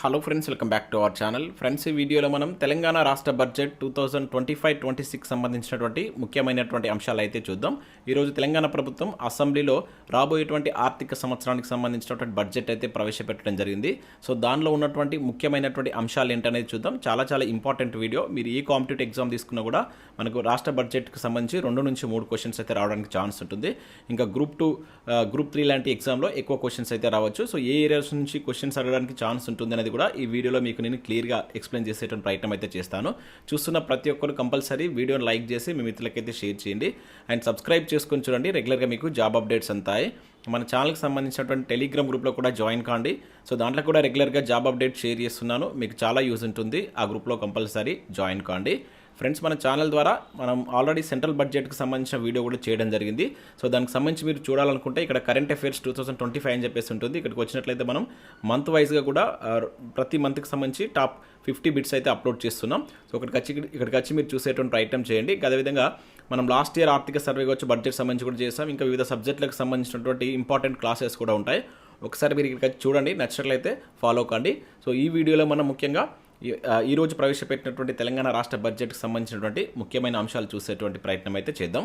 Hello friends welcome back to our channel friends ఈ వీడియోలో మనం తెలంగాణ రాష్ట్ర budget two thousand twenty five twenty six సంబంధించినటువంటి ముఖ్యమైనటువంటి అంశాలు అయితే చూద్దాం. ఈరోజు తెలంగాణ ప్రభుత్వం అసెంబ్లీలో రాబోయేటువంటి ఆర్థిక సంవత్సరానికి సంబంధించినటువంటి బడ్జెట్ అయితే ప్రవేశపెట్టడం జరిగింది. సో దానిలో ఉన్నటువంటి ముఖ్యమైనటువంటి అంశాలు ఏంటనేది చూద్దాం. చాలా చాలా ఇంపార్టెంట్ వీడియో మీరు ఏ కాంపిటేటివ్ ఎగ్జామ్ తీసుకున్నా కూడా మనకు రాష్ట్ర బడ్జెట్కి సంబంధించి రెండు నుంచి మూడు క్వశ్చన్స్ అయితే రావడానికి ఛాన్స్ ఉంటుంది. ఇంకా గ్రూప్ టూ గ్రూప్ త్రీ లాంటి ఎగ్జామ్లో ఎక్కువ క్వశ్చన్స్ అయితే రావచ్చు. సో ఏ ఏరియాస్ నుంచి క్వశ్చన్స్ అడగడానికి ఛాన్స్ ఉంటుంది అనేది కూడా ఈ వీడియోలో మీకు నేను క్లియర్గా ఎక్స్ప్లెయిన్ చేసేటువంటి ప్రయత్నం అయితే చేస్తాను. చూస్తున్న ప్రతి ఒక్కరు కంపల్సరీ వీడియోని లైక్ చేసి మీ మిత్రులకైతే షేర్ చేయండి. అండ్ సబ్స్క్రైబ్ చేసుకొని చూడండి రెగ్యులర్గా మీకు జాబ్ అప్డేట్స్ అంతాయి. మన ఛానల్కి సంబంధించినటువంటి టెలిగ్రామ్ గ్రూప్లో కూడా జాయిన్ కాండి. సో దాంట్లో కూడా రెగ్యులర్గా జాబ్ అప్డేట్ షేర్ చేస్తున్నాను. మీకు చాలా యూజ్ ఉంటుంది. ఆ గ్రూప్లో కంపల్సరీ జాయిన్ కాండి. ఫ్రెండ్స్ మన ఛానల్ ద్వారా మనం ఆల్రెడీ సెంట్రల్ బడ్జెట్కి సంబంధించిన వీడియో కూడా చేయడం జరిగింది. సో దానికి సంబంధించి మీరు చూడాలనుకుంటే ఇక్కడ current affairs two thousand twenty five అని చెప్పేసి ఉంటుంది. ఇక్కడికి వచ్చినట్లయితే మనం మంత్ వైజ్గా కూడా ప్రతి మంత్కి సంబంధించి టాప్ ఫిఫ్టీ బిట్స్ అయితే అప్లోడ్ చేస్తున్నాం. సో ఇక్కడికి వచ్చి ఇక్కడికి వచ్చి మీరు చూసేటువంటి ప్రయత్నం చేయండి. అదేవిధంగా మనం లాస్ట్ ఇయర్ ఆర్థిక సర్వే వచ్చి బడ్జెట్ సంబంధించి కూడా చేస్తాం ఇంకా వివిధ సబ్జెక్టులకు సంబంధించినటువంటి ఇంపార్టెంట్ క్లాసెస్ కూడా ఉంటాయి. ఒకసారి మీరు ఇక్కడికి చూడండి. నచ్చినట్లయితే ఫాలో కండి. సో ఈ వీడియోలో మనం ముఖ్యంగా ఈరోజు ప్రవేశపెట్టినటువంటి తెలంగాణ రాష్ట్ర బడ్జెట్కి సంబంధించినటువంటి ముఖ్యమైన అంశాలు చూసేటువంటి ప్రయత్నం అయితే చేద్దాం.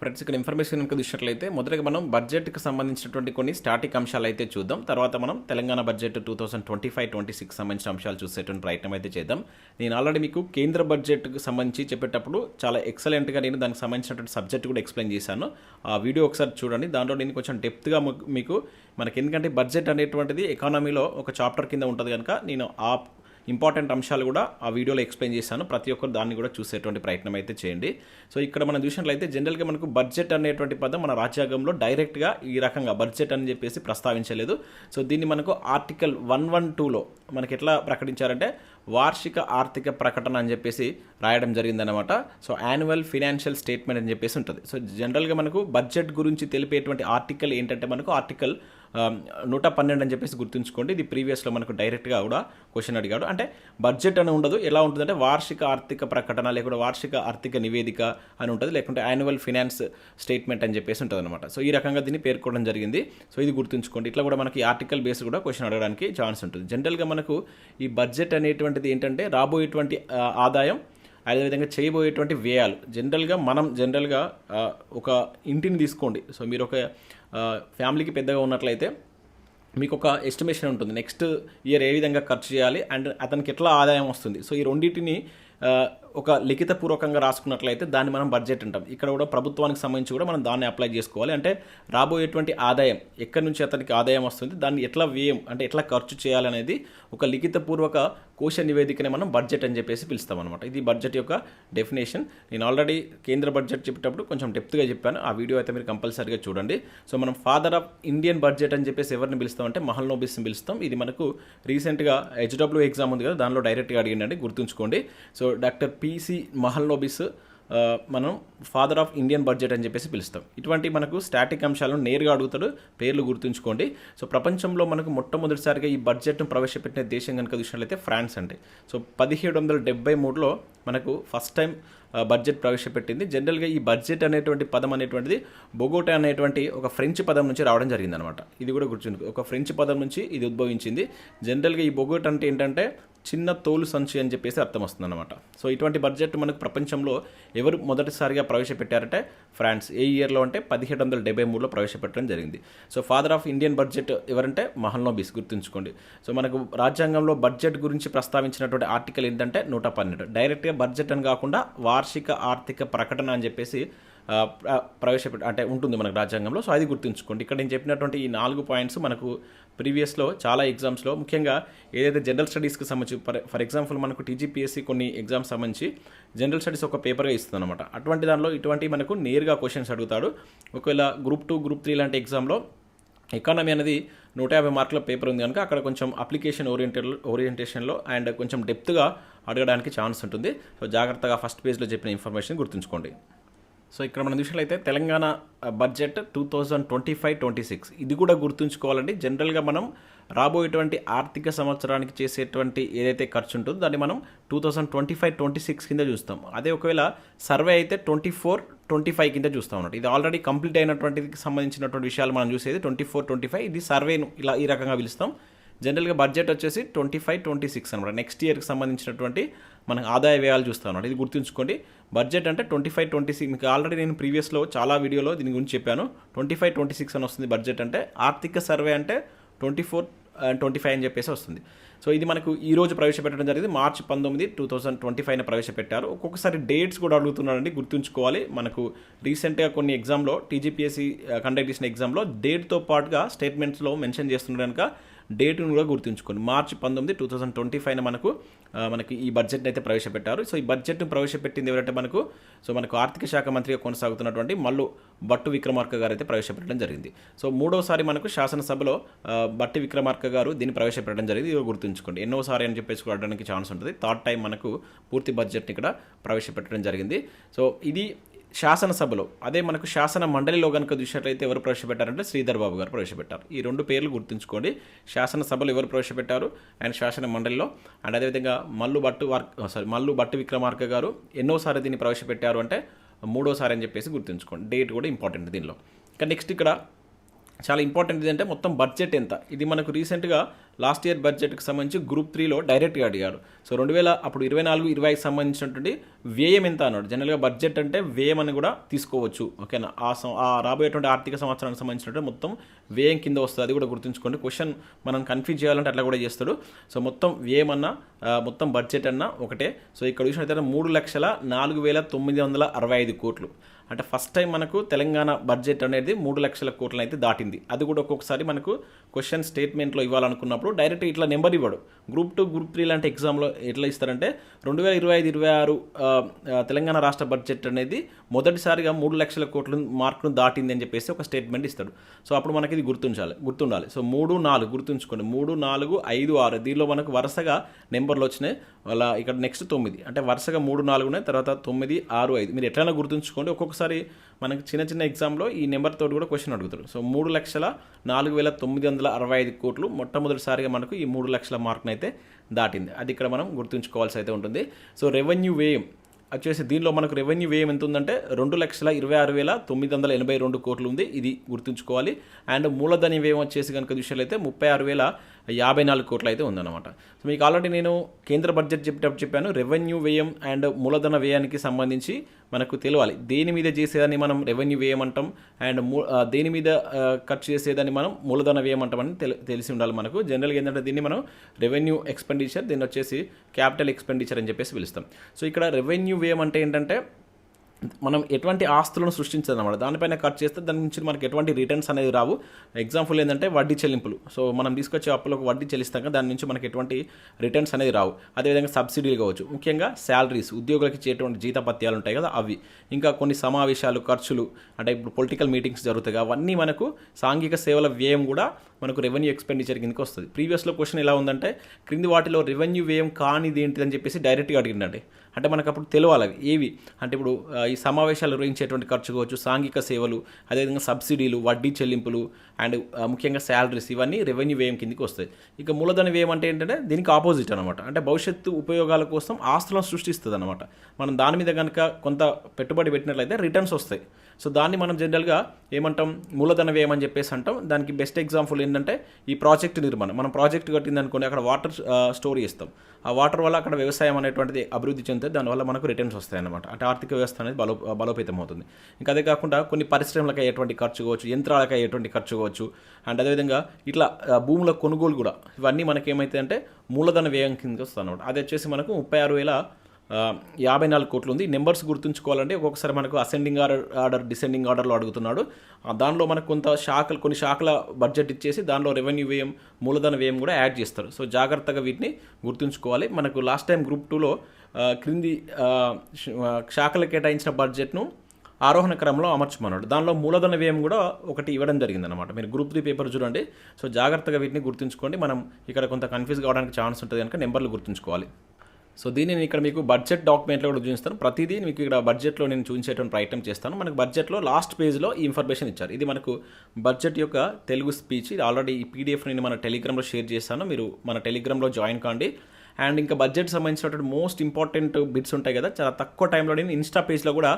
ఫ్రెండ్స్ ఇక్కడ ఇన్ఫర్మేషన్ కనుక చూసినట్లయితే మొదటగా మనం బడ్జెట్కి సంబంధించినటువంటి కొన్ని స్టాటిక్ అంశాలు అయితే చూద్దాం. తర్వాత మనం Telangana budget two thousand twenty five twenty six సంబంధించిన అంశాలు చూసేటువంటి ప్రయత్నం అయితే చేద్దాం. నేను ఆల్రెడీ మీకు కేంద్ర బడ్జెట్కి సంబంధించి చెప్పేటప్పుడు చాలా ఎక్సలెంట్గా నేను దానికి సంబంధించినటువంటి సబ్జెక్ట్ కూడా ఎక్స్ప్లెయిన్ చేశాను. ఆ వీడియో ఒకసారి చూడండి. దాంట్లో నేను కొంచెం డెప్త్గా మీకు మనకి ఎందుకంటే బడ్జెట్ అనేటువంటిది ఎకానమీలో ఒక చాప్టర్ కింద ఉంటుంది కనుక నేను ఆ ఇంపార్టెంట్ అంశాలు కూడా ఆ వీడియోలో ఎక్స్ప్లెయిన్ చేశాను. ప్రతి ఒక్కరు దాన్ని కూడా చూసేటువంటి ప్రయత్నం అయితే చేయండి. సో ఇక్కడ మనం చూసినట్లయితే జనరల్గా మనకు బడ్జెట్ అనేటువంటి పదం మన రాజ్యాంగంలో డైరెక్ట్గా ఈ రకంగా బడ్జెట్ అని చెప్పేసి ప్రస్తావించలేదు. సో దీన్ని మనకు ఆర్టికల్ వన్ వన్ టూలో మనకి ఎట్లా ప్రకటించారంటే వార్షిక ఆర్థిక ప్రకటన అని చెప్పేసి రాయడం జరిగిందనమాట సో యాన్యువల్ ఫినాన్షియల్ స్టేట్మెంట్ అని చెప్పేసి ఉంటుంది. సో జనరల్గా మనకు బడ్జెట్ గురించి తెలిపేటువంటి ఆర్టికల్ ఏంటంటే మనకు ఆర్టికల్ నూట పన్నెండు అని చెప్పేసి గుర్తుంచుకోండి. ఇది ప్రీవియస్లో మనకు డైరెక్ట్గా కూడా క్వశ్చన్ అడిగాడు. అంటే బడ్జెట్ అని ఉండదు. ఎలా ఉంటుందంటే వార్షిక ఆర్థిక ప్రకటన లేకుంటే వార్షిక ఆర్థిక నివేదిక అని ఉంటుంది. లేకుంటే యాన్యువల్ ఫినాన్స్ స్టేట్మెంట్ అని చెప్పేసి ఉంటుంది అనమాట సో ఈ రకంగా దీన్ని పేర్కోవడం జరిగింది. సో ఇది గుర్తుంచుకోండి. ఇట్లా కూడా మనకి ఆర్టికల్ బేస్ కూడా క్వశ్చన్ అడగడానికి ఛాన్స్ ఉంటుంది. జనరల్గా మనకు ఈ బడ్జెట్ అనేటువంటిది ఏంటంటే రాబోయేటువంటి ఆదాయం అదేవిధంగా చేయబోయేటువంటి వ్యయాలు. జనరల్గా మనం జనరల్గా ఒక ఇంటిని తీసుకోండి. సో మీరు ఒక ఫ్యామిలీకి పెద్దగా ఉన్నట్లయితే మీకు ఒక ఎస్టిమేషన్ ఉంటుంది. నెక్స్ట్ ఇయర్ ఏ విధంగా ఖర్చు చేయాలి అండ్ అతనికి ఎట్లా ఆదాయం వస్తుంది. సో ఈ రెండింటిని ఒక లిఖితపూర్వకంగా రాసుకున్నట్లయితే దాన్ని మనం బడ్జెట్ అంటాం. ఇక్కడ కూడా ప్రభుత్వానికి సంబంధించి కూడా మనం దాన్ని అప్లై చేసుకోవాలి. అంటే రాబోయేటువంటి ఆదాయం ఎక్కడి నుంచి అతనికి ఆదాయం వస్తుంది దాన్ని ఎట్లా వ్యయం అంటే ఎట్లా ఖర్చు చేయాలనేది ఒక లిఖితపూర్వక కోశ నివేదికనే మనం బడ్జెట్ అని చెప్పేసి పిలుస్తాం అనమాట ఇది బడ్జెట్ యొక్క డెఫినేషన్ నేను ఆల్రెడీ కేంద్ర బడ్జెట్ చెప్పేటప్పుడు కొంచెం డెప్త్గా చెప్పాను. ఆ వీడియో అయితే మీరు కంపల్సరీగా చూడండి. సో మనం ఫాదర్ ఆఫ్ ఇండియన్ బడ్జెట్ అని చెప్పేసి ఎవరిని పిలుస్తామంటే మహల్ నోబిస్ని పిలుస్తాం. ఇది మనకు రీసెంట్గా హెచ్డబ్ల్యూ ఎగ్జామ్ ఉంది కదా దానిలో డైరెక్ట్గా అడిగిండండి. గుర్తుంచుకోండి. So doctor PC Mahalanobis మనం ఫాదర్ ఆఫ్ ఇండియన్ బడ్జెట్ అని చెప్పేసి పిలుస్తాం. ఇటువంటి మనకు స్టాటిక్ అంశాలను నేరుగా అడుగుతాడు పేర్లు గుర్తుంచుకోండి. సో ప్రపంచంలో మనకు మొట్టమొదటిసారిగా ఈ బడ్జెట్ను ప్రవేశపెట్టిన దేశం కనుక చూసినట్లయితే ఫ్రాన్స్ అండి. సో పదిహేడు వందల డెబ్బై మూడులో మనకు ఫస్ట్ టైం బడ్జెట్ ప్రవేశపెట్టింది. జనరల్గా ఈ బడ్జెట్ అనేటువంటి పదం అనేటువంటిది బొగోటా అనేటువంటి ఒక ఫ్రెంచ్ పదం నుంచి రావడం జరిగిందనమాట. ఇది కూడా గుర్తుంచుకో ఒక ఫ్రెంచ్ పదం నుంచి ఇది ఉద్భవించింది. జనరల్గా ఈ బొగోట్ అంటే ఏంటంటే చిన్న తోలు సంచి అని చెప్పేసి అర్థం వస్తుందన్నమాట సో ఇటువంటి బడ్జెట్ మనకు ప్రపంచంలో ఎవరు మొదటిసారిగా ప్రవేశపెట్టారంటే ఫ్రాన్స్. ఏ ఇయర్లో అంటే పదిహేడు వందల డెబ్బై మూడులో ప్రవేశపెట్టడం జరిగింది. So father of Indian budget ఎవరంటే మహల్నోబీస్ గుర్తుంచుకోండి. సో మనకు రాజ్యాంగంలో బడ్జెట్ గురించి ప్రస్తావించినటువంటి ఆర్టికల్ ఏంటంటే నూట పన్నెండు. డైరెక్ట్గా బడ్జెట్ అని కాకుండా వార్షిక ఆర్థిక ప్రకటన అని చెప్పేసి ప్రవేశపెట్ట అంటే ఉంటుంది మనకు రాజ్యాంగంలో. సో అది గుర్తుంచుకోండి. ఇక్కడ నేను చెప్పినటువంటి ఈ నాలుగు పాయింట్స్ మనకు ప్రీవియస్లో చాలా ఎగ్జామ్స్లో. ముఖ్యంగా ఏదైతే జనరల్ స్టడీస్కి సంబంధించి ఫర్ ఫర్ ఎగ్జాంపుల్ మనకు టీజీపీఎస్సీ కొన్ని ఎగ్జామ్స్ సంబంధించి జనరల్ స్టడీస్ ఒక పేపర్గా ఇస్తుందన్నమాట. అటువంటి దానిలో ఇటువంటి మనకు నేరుగా క్వశ్చన్స్ అడుగుతాడు. ఒకవేళ గ్రూప్ టూ గ్రూప్ త్రీ లాంటి ఎగ్జామ్లో ఎకానమీ అనేది నూట యాభై మార్కుల పేపర్ ఉంది కనుక అక్కడ కొంచెం అప్లికేషన్ ఓరియంటెడ్ ఓరియంటేషన్లో అండ్ కొంచెం డెప్త్గా అడగడానికి ఛాన్స్ ఉంటుంది. సో జాగ్రత్తగా ఫస్ట్ పేజ్లో చెప్పిన ఇన్ఫర్మేషన్ గుర్తుంచుకోండి. సో ఇక్కడ మనం చూసినట్లయితే Telangana budget two thousand twenty five twenty six ఇది కూడా గుర్తుంచుకోవాలండి. జనరల్గా మనం రాబోయేటువంటి ఆర్థిక సంవత్సరానికి చేసేటువంటి ఏదైతే ఖర్చు ఉంటుందో దాన్ని మనం two thousand twenty five twenty six కింద చూస్తాం. అదే ఒకవేళ సర్వే అయితే ట్వంటీ ఫోర్ ట్వంటీ ఫైవ్ కింద చూస్తాం అన్నట్టు ఇది ఆల్రెడీ కంప్లీట్ అయినటువంటికి సంబంధించినటువంటి విషయాలు మనం చూసేది ట్వంటీ ఫోర్ ట్వంటీ ఫైవ్ ఇది సర్వేను ఇలా ఈ రకంగా పిలుస్తాం. జనరల్గా బడ్జెట్ వచ్చేసి ట్వంటీ ఫైవ్ ట్వంటీ సిక్స్ అనమాట నెక్స్ట్ ఇయర్కి సంబంధించినటువంటి మనకు ఆదాయ వ్యయాలు చూస్తాం అనమాట ఇది గుర్తుంచుకోండి. బడ్జెట్ అంటే ట్వంటీ ఫైవ్ ట్వంటీ సిక్స్. మీకు ఆల్రెడీ నేను ప్రీవియస్లో చాలా వీడియోలో దీని గురించి చెప్పాను. ట్వంటీ ఫైవ్ ట్వంటీ సిక్స్ అని వస్తుంది బడ్జెట్ అంటే ఆర్థిక సర్వే అంటే ట్వంటీ ఫోర్ ట్వంటీ ఫైవ్ అని చెప్పేసి వస్తుంది. సో ఇది మనకు ఈ రోజు ప్రవేశపెట్టడం జరిగింది. మార్చి పంతొమ్మిది టూ థౌసండ్ ట్వంటీ ఫైవ్న ప్రవేశపెట్టారు. ఒక్కొక్కసారి డేట్స్ కూడా అడుగుతున్నారండి గుర్తుంచుకోవాలి. మనకు రీసెంట్గా కొన్ని ఎగ్జామ్లో టీజీపీఎస్సీ కండక్ట్ చేసిన ఎగ్జామ్లో డేట్తో పాటుగా స్టేట్మెంట్స్లో మెన్షన్ చేస్తున్నారు కనుక డేట్ను కూడా గుర్తుంచుకోండి. మార్చి పంతొమ్మిది టూ థౌసండ్ ట్వంటీ ఫైవ్న మనకు మనకి ఈ బడ్జెట్ని అయితే ప్రవేశపెట్టారు. సో ఈ బడ్జెట్ను ప్రవేశపెట్టింది ఎవరంటే మనకు సో మనకు ఆర్థిక శాఖ మంత్రిగా కొనసాగుతున్నటువంటి మల్లు భట్టు విక్రమార్క గారు అయితే ప్రవేశపెట్టడం జరిగింది. సో మూడోసారి మనకు శాసనసభలో బట్టి విక్రమార్క గారు దీన్ని ప్రవేశపెట్టడం జరిగింది. ఇది గుర్తుంచుకోండి. ఎన్నోసారి అని చెప్పేసి కూడా అడగడానికి ఛాన్స్ ఉంటుంది. థర్డ్ టైం మనకు పూర్తి బడ్జెట్ని ఇక్కడ ప్రవేశపెట్టడం జరిగింది. సో ఇది శాసనసభలో అదే మనకు శాసన మండలిలో కనుక చూసినట్లయితే ఎవరు ప్రవేశపెట్టారంటే శ్రీధర్ బాబు గారు ప్రవేశపెట్టారు. ఈ రెండు పేర్లు గుర్తుంచుకోండి. శాసనసభలో ఎవరు ప్రవేశపెట్టారు? అండ్ శాసన మండలిలో. అండ్ అదేవిధంగా మల్లు భట్టు వార్ సారీ మల్లు భట్టు విక్రమార్క గారు ఎన్నోసారి దీన్ని ప్రవేశపెట్టారు అంటే మూడోసారి అని చెప్పేసి గుర్తుంచుకోండి. డేట్ కూడా ఇంపార్టెంట్ దీనిలో. ఇంకా నెక్స్ట్ ఇక్కడ చాలా ఇంపార్టెంట్ ఏంటంటే మొత్తం బడ్జెట్ ఎంత? ఇది మనకు రీసెంట్గా లాస్ట్ ఇయర్ బడ్జెట్కి సంబంధించి గ్రూప్ త్రీలో డైరెక్ట్గా అడిగాడు సో రెండు వేల అప్పుడు ఇరవై నాలుగు ఇరవై ఐదు సంబంధించినటువంటి వ్యయం ఎంత అన్నాడు. జనరల్గా బడ్జెట్ అంటే వ్యయం అని కూడా తీసుకోవచ్చు. ఓకేనా? ఆ సం- ఆ రాబోయేటువంటి ఆర్థిక సంవత్సరానికి సంబంధించినట్టు మొత్తం వ్యయం కింద వస్తుంది. అది కూడా గుర్తుంచుకోండి. క్వశ్చన్ మనం కన్ఫ్యూజ్ చేయాలంటే అట్లా కూడా చేస్తాడు. సో మొత్తం వ్యయం అన్న మొత్తం బడ్జెట్ అన్న ఒకటే. సో ఇక్కడ చూసినట్లయితే మూడు లక్షల నాలుగు వేల తొమ్మిది వందల అరవై ఐదు కోట్లు. అంటే ఫస్ట్ టైం మనకు తెలంగాణ బడ్జెట్ అనేది మూడు లక్షల కోట్లను అయితే దాటింది. అది కూడా ఒక్కొక్కసారి మనకు క్వశ్చన్ స్టేట్మెంట్లో ఇవ్వాలనుకున్నప్పుడు డైరెక్ట్ ఇట్లా నెంబర్ ఇవ్వడు. గ్రూప్ టూ గ్రూప్ త్రీ లాంటి ఎగ్జామ్లో ఎట్లా ఇస్తారంటే రెండు వేల ఇరవై ఐదు ఇరవై ఆరు తెలంగాణ రాష్ట్ర బడ్జెట్ అనేది మొదటిసారిగా మూడు లక్షల కోట్ల మార్కును దాటింది అని చెప్పేసి ఒక స్టేట్మెంట్ ఇస్తాడు. సో అప్పుడు మనకి ఇది గుర్తుంచాలి గుర్తుండాలి. సో మూడు నాలుగు గుర్తుంచుకోండి. మూడు నాలుగు ఐదు ఆరు దీనిలో మనకు వరుసగా నెంబర్లు వచ్చినాయి. అలా ఇక్కడ నెక్స్ట్ తొమ్మిది అంటే వరుసగా మూడు నాలుగు ఉన్నాయి తర్వాత తొమ్మిది ఆరు ఐదు. మీరు ఎట్లైనా గుర్తుంచుకోండి. ఒక్కొక్కసారి మనకి చిన్న చిన్న ఎగ్జామ్లో ఈ నెంబర్ తోటి కూడా క్వశ్చన్ అడుగుతారు. సో మూడు లక్షల నాలుగు వేల తొమ్మిది వందల అరవై ఐదు కోట్లు మొట్టమొదటిసారిగా మనకు ఈ మూడు లక్షల మార్కునైతే దాటింది. అది ఇక్కడ మనం గుర్తుంచుకోవాల్సి అయితే ఉంటుంది. సో రెవెన్యూ వ్యయం. వచ్చేసి దీనిలో మనకు రెవెన్యూ వ్యయం ఎంత ఉందంటే రెండు లక్షల ఇరవై ఆరు వేల తొమ్మిది వందల ఎనభై రెండు కోట్లు ఉంది. ఇది గుర్తుంచుకోవాలి. అండ్ మూలధన వ్యయం వచ్చేసి కనుక చూసినట్లయితే ముప్పై ఆరు వేల యాభై నాలుగు కోట్లు అయితే ఉందన్నమాట. సో మీకు ఆల్రెడీ నేను కేంద్ర బడ్జెట్ చెప్పేటప్పుడు చెప్పాను. రెవెన్యూ వ్యయం అండ్ మూలధన వ్యయానికి సంబంధించి మనకు తెలియాలి దేని మీద చేసేదాన్ని మనం రెవెన్యూ వ్యయం అంటాం అండ్ మూ దేని మీద ఖర్చు చేసేదాన్ని మనం మూలధన వ్యయం అంటామని తెలి తెలిసి ఉండాలి మనకు. జనరల్గా ఏంటంటే దీన్ని మనం రెవెన్యూ ఎక్స్పెండిచర్ దీన్ని వచ్చేసి క్యాపిటల్ ఎక్స్పెండిచర్ అని చెప్పేసి పిలుస్తాం. సో ఇక్కడ రెవెన్యూ వ్యయం అంటే ఏంటంటే మనం ఎటువంటి ఆస్తులను సృష్టించదన్నమాట. దానిపైన ఖర్చు చేస్తే దాని నుంచి మనకి ఎటువంటి రిటర్న్స్ అనేది రావు. ఎగ్జాంపుల్ ఏంటంటే వడ్డీ చెల్లింపులు. సో మనం తీసుకొచ్చే అప్పులకు వడ్డీ చెల్లిస్తాం కదా దాని నుంచి మనకి ఎటువంటి రిటర్న్స్ అనేది రావు. అదేవిధంగా సబ్సిడీలు కావచ్చు. ముఖ్యంగా శాలరీస్ ఉద్యోగులకు ఇచ్చేటువంటి జీతపత్యాలు ఉంటాయి కదా అవి. ఇంకా కొన్ని సమావేశాలు ఖర్చులు అంటే ఇప్పుడు పొలిటికల్ మీటింగ్స్ జరుగుతాయి అవన్నీ మనకు సాంఘిక సేవల వ్యయం కూడా మనకు రెవెన్యూ ఎక్స్పెండిచర్ కిందకి వస్తుంది. ప్రీవియస్లో క్వశ్చన్ ఎలా ఉందంటే క్రింది వాటిలో రెవెన్యూ వ్యయం కానిది ఏంటిది అని చెప్పేసి డైరెక్ట్గా అడిగిందండి. అంటే మనకు అప్పుడు తెలియాలి ఏవి? అంటే ఇప్పుడు ఉంటాయి ఈ సమావేశాలు నిర్వహించేటువంటి ఖర్చు కావచ్చు సాంఘిక సేవలు అదేవిధంగా సబ్సిడీలు వడ్డీ చెల్లింపులు అండ్ ముఖ్యంగా శాలరీస్ ఇవన్నీ రెవెన్యూ వ్యయం కిందకి వస్తాయి. ఇక మూలధన వ్యయం అంటే ఏంటంటే దీనికి ఆపోజిట్ అనమాట అంటే భవిష్యత్తు ఉపయోగాల కోసం ఆస్తులను సృష్టిస్తుంది అనమాట మనం దాని మీద కనుక కొంత పెట్టుబడి పెట్టినట్లయితే రిటర్న్స్ వస్తాయి. సో దాన్ని మనం జనరల్గా ఏమంటాం మూలధన వ్యయం అని చెప్పేసి అంటాం. దానికి బెస్ట్ ఎగ్జాంపుల్ ఏంటంటే ఈ ప్రాజెక్ట్ నిర్మాణం. మనం ప్రాజెక్ట్ కట్టింది అనుకోండి అక్కడ వాటర్ స్టోర్ చేస్తాం. ఆ వాటర్ వల్ల అక్కడ వ్యవసాయం అనేటువంటిది అభివృద్ధి చెందుతుంది. దానివల్ల మనకు రిటర్న్స్ వస్తాయి అనమాట అంటే ఆర్థిక వ్యవస్థ అనేది బలో బలోపేతం అవుతుంది ఇంకా అదే కాకుండా కొన్ని పరిశ్రమలకు అయ్యేటువంటి ఖర్చు కావచ్చు యంత్రాలకు అయ్యేటువంటి ఖర్చు కావచ్చు. అండ్ అదేవిధంగా ఇట్లా భూముల కొనుగోలు కూడా ఇవన్నీ మనకి ఏమైతే అంటే మూలధన వ్యయం కిందకి వస్తుంది అనమాట అది వచ్చేసి మనకు ముప్పై ఆరు వేల యాభై నాలుగు కోట్లు ఉంది. నెంబర్స్ గుర్తుంచుకోవాలంటే ఒక్కొక్కసారి మనకు అసెండింగ్ ఆర్డర్ ఆర్డర్ డిసెండింగ్ ఆర్డర్లో అడుగుతున్నాడు. దానిలో మనకు కొంత శాఖలు కొన్ని శాఖల బడ్జెట్ ఇచ్చేసి దానిలో రెవెన్యూ వ్యయం మూలధన వ్యయం కూడా యాడ్ చేస్తారు. సో జాగ్రత్తగా వీటిని గుర్తుంచుకోవాలి. మనకు లాస్ట్ టైం గ్రూప్ టూలో క్రింది శాఖలు కేటాయించిన బడ్జెట్ను ఆరోహణ క్రమంలో అమర్చమన్నాడు దానిలో మూలధన వ్యయం కూడా ఒకటి ఇవ్వడం జరిగిందనమాట మీరు గ్రూప్ త్రీ పేపర్ చూడండి. సో జాగ్రత్తగా వీటిని గుర్తుంచుకోండి. మనం ఇక్కడ కొంత కన్ఫ్యూజ్ కావడానికి ఛాన్స్ ఉంటుంది కనుక నెంబర్లు గుర్తుంచుకోవాలి. సో దీన్ని నేను ఇక్కడ మీకు బడ్జెట్ డాక్యుమెంట్లో కూడా చూపిస్తాను. ప్రతిదీ మీకు ఇక్కడ బడ్జెట్లో నేను చూపించేటువంటి ప్రయత్నం చేస్తాను. మనకు బడ్జెట్లో లాస్ట్ పేజ్లో ఈ ఇన్ఫర్మేషన్ ఇచ్చారు. ఇది మనకు బడ్జెట్ యొక్క తెలుగు స్పీచ్ ఇది ఆల్రెడీ ఈ పీడిఎఫ్ నేను మన టెలిగ్రామ్లో షేర్ చేస్తాను. మీరు మన టెలిగ్రామ్లో జాయిన్ కాండి. అండ్ ఇంకా బడ్జెట్ సంబంధించినటువంటి మోస్ట్ ఇంపార్టెంట్ బిట్స్ ఉంటాయి కదా చాలా తక్కువ టైంలో నేను ఇన్స్టా పేజ్లో కూడా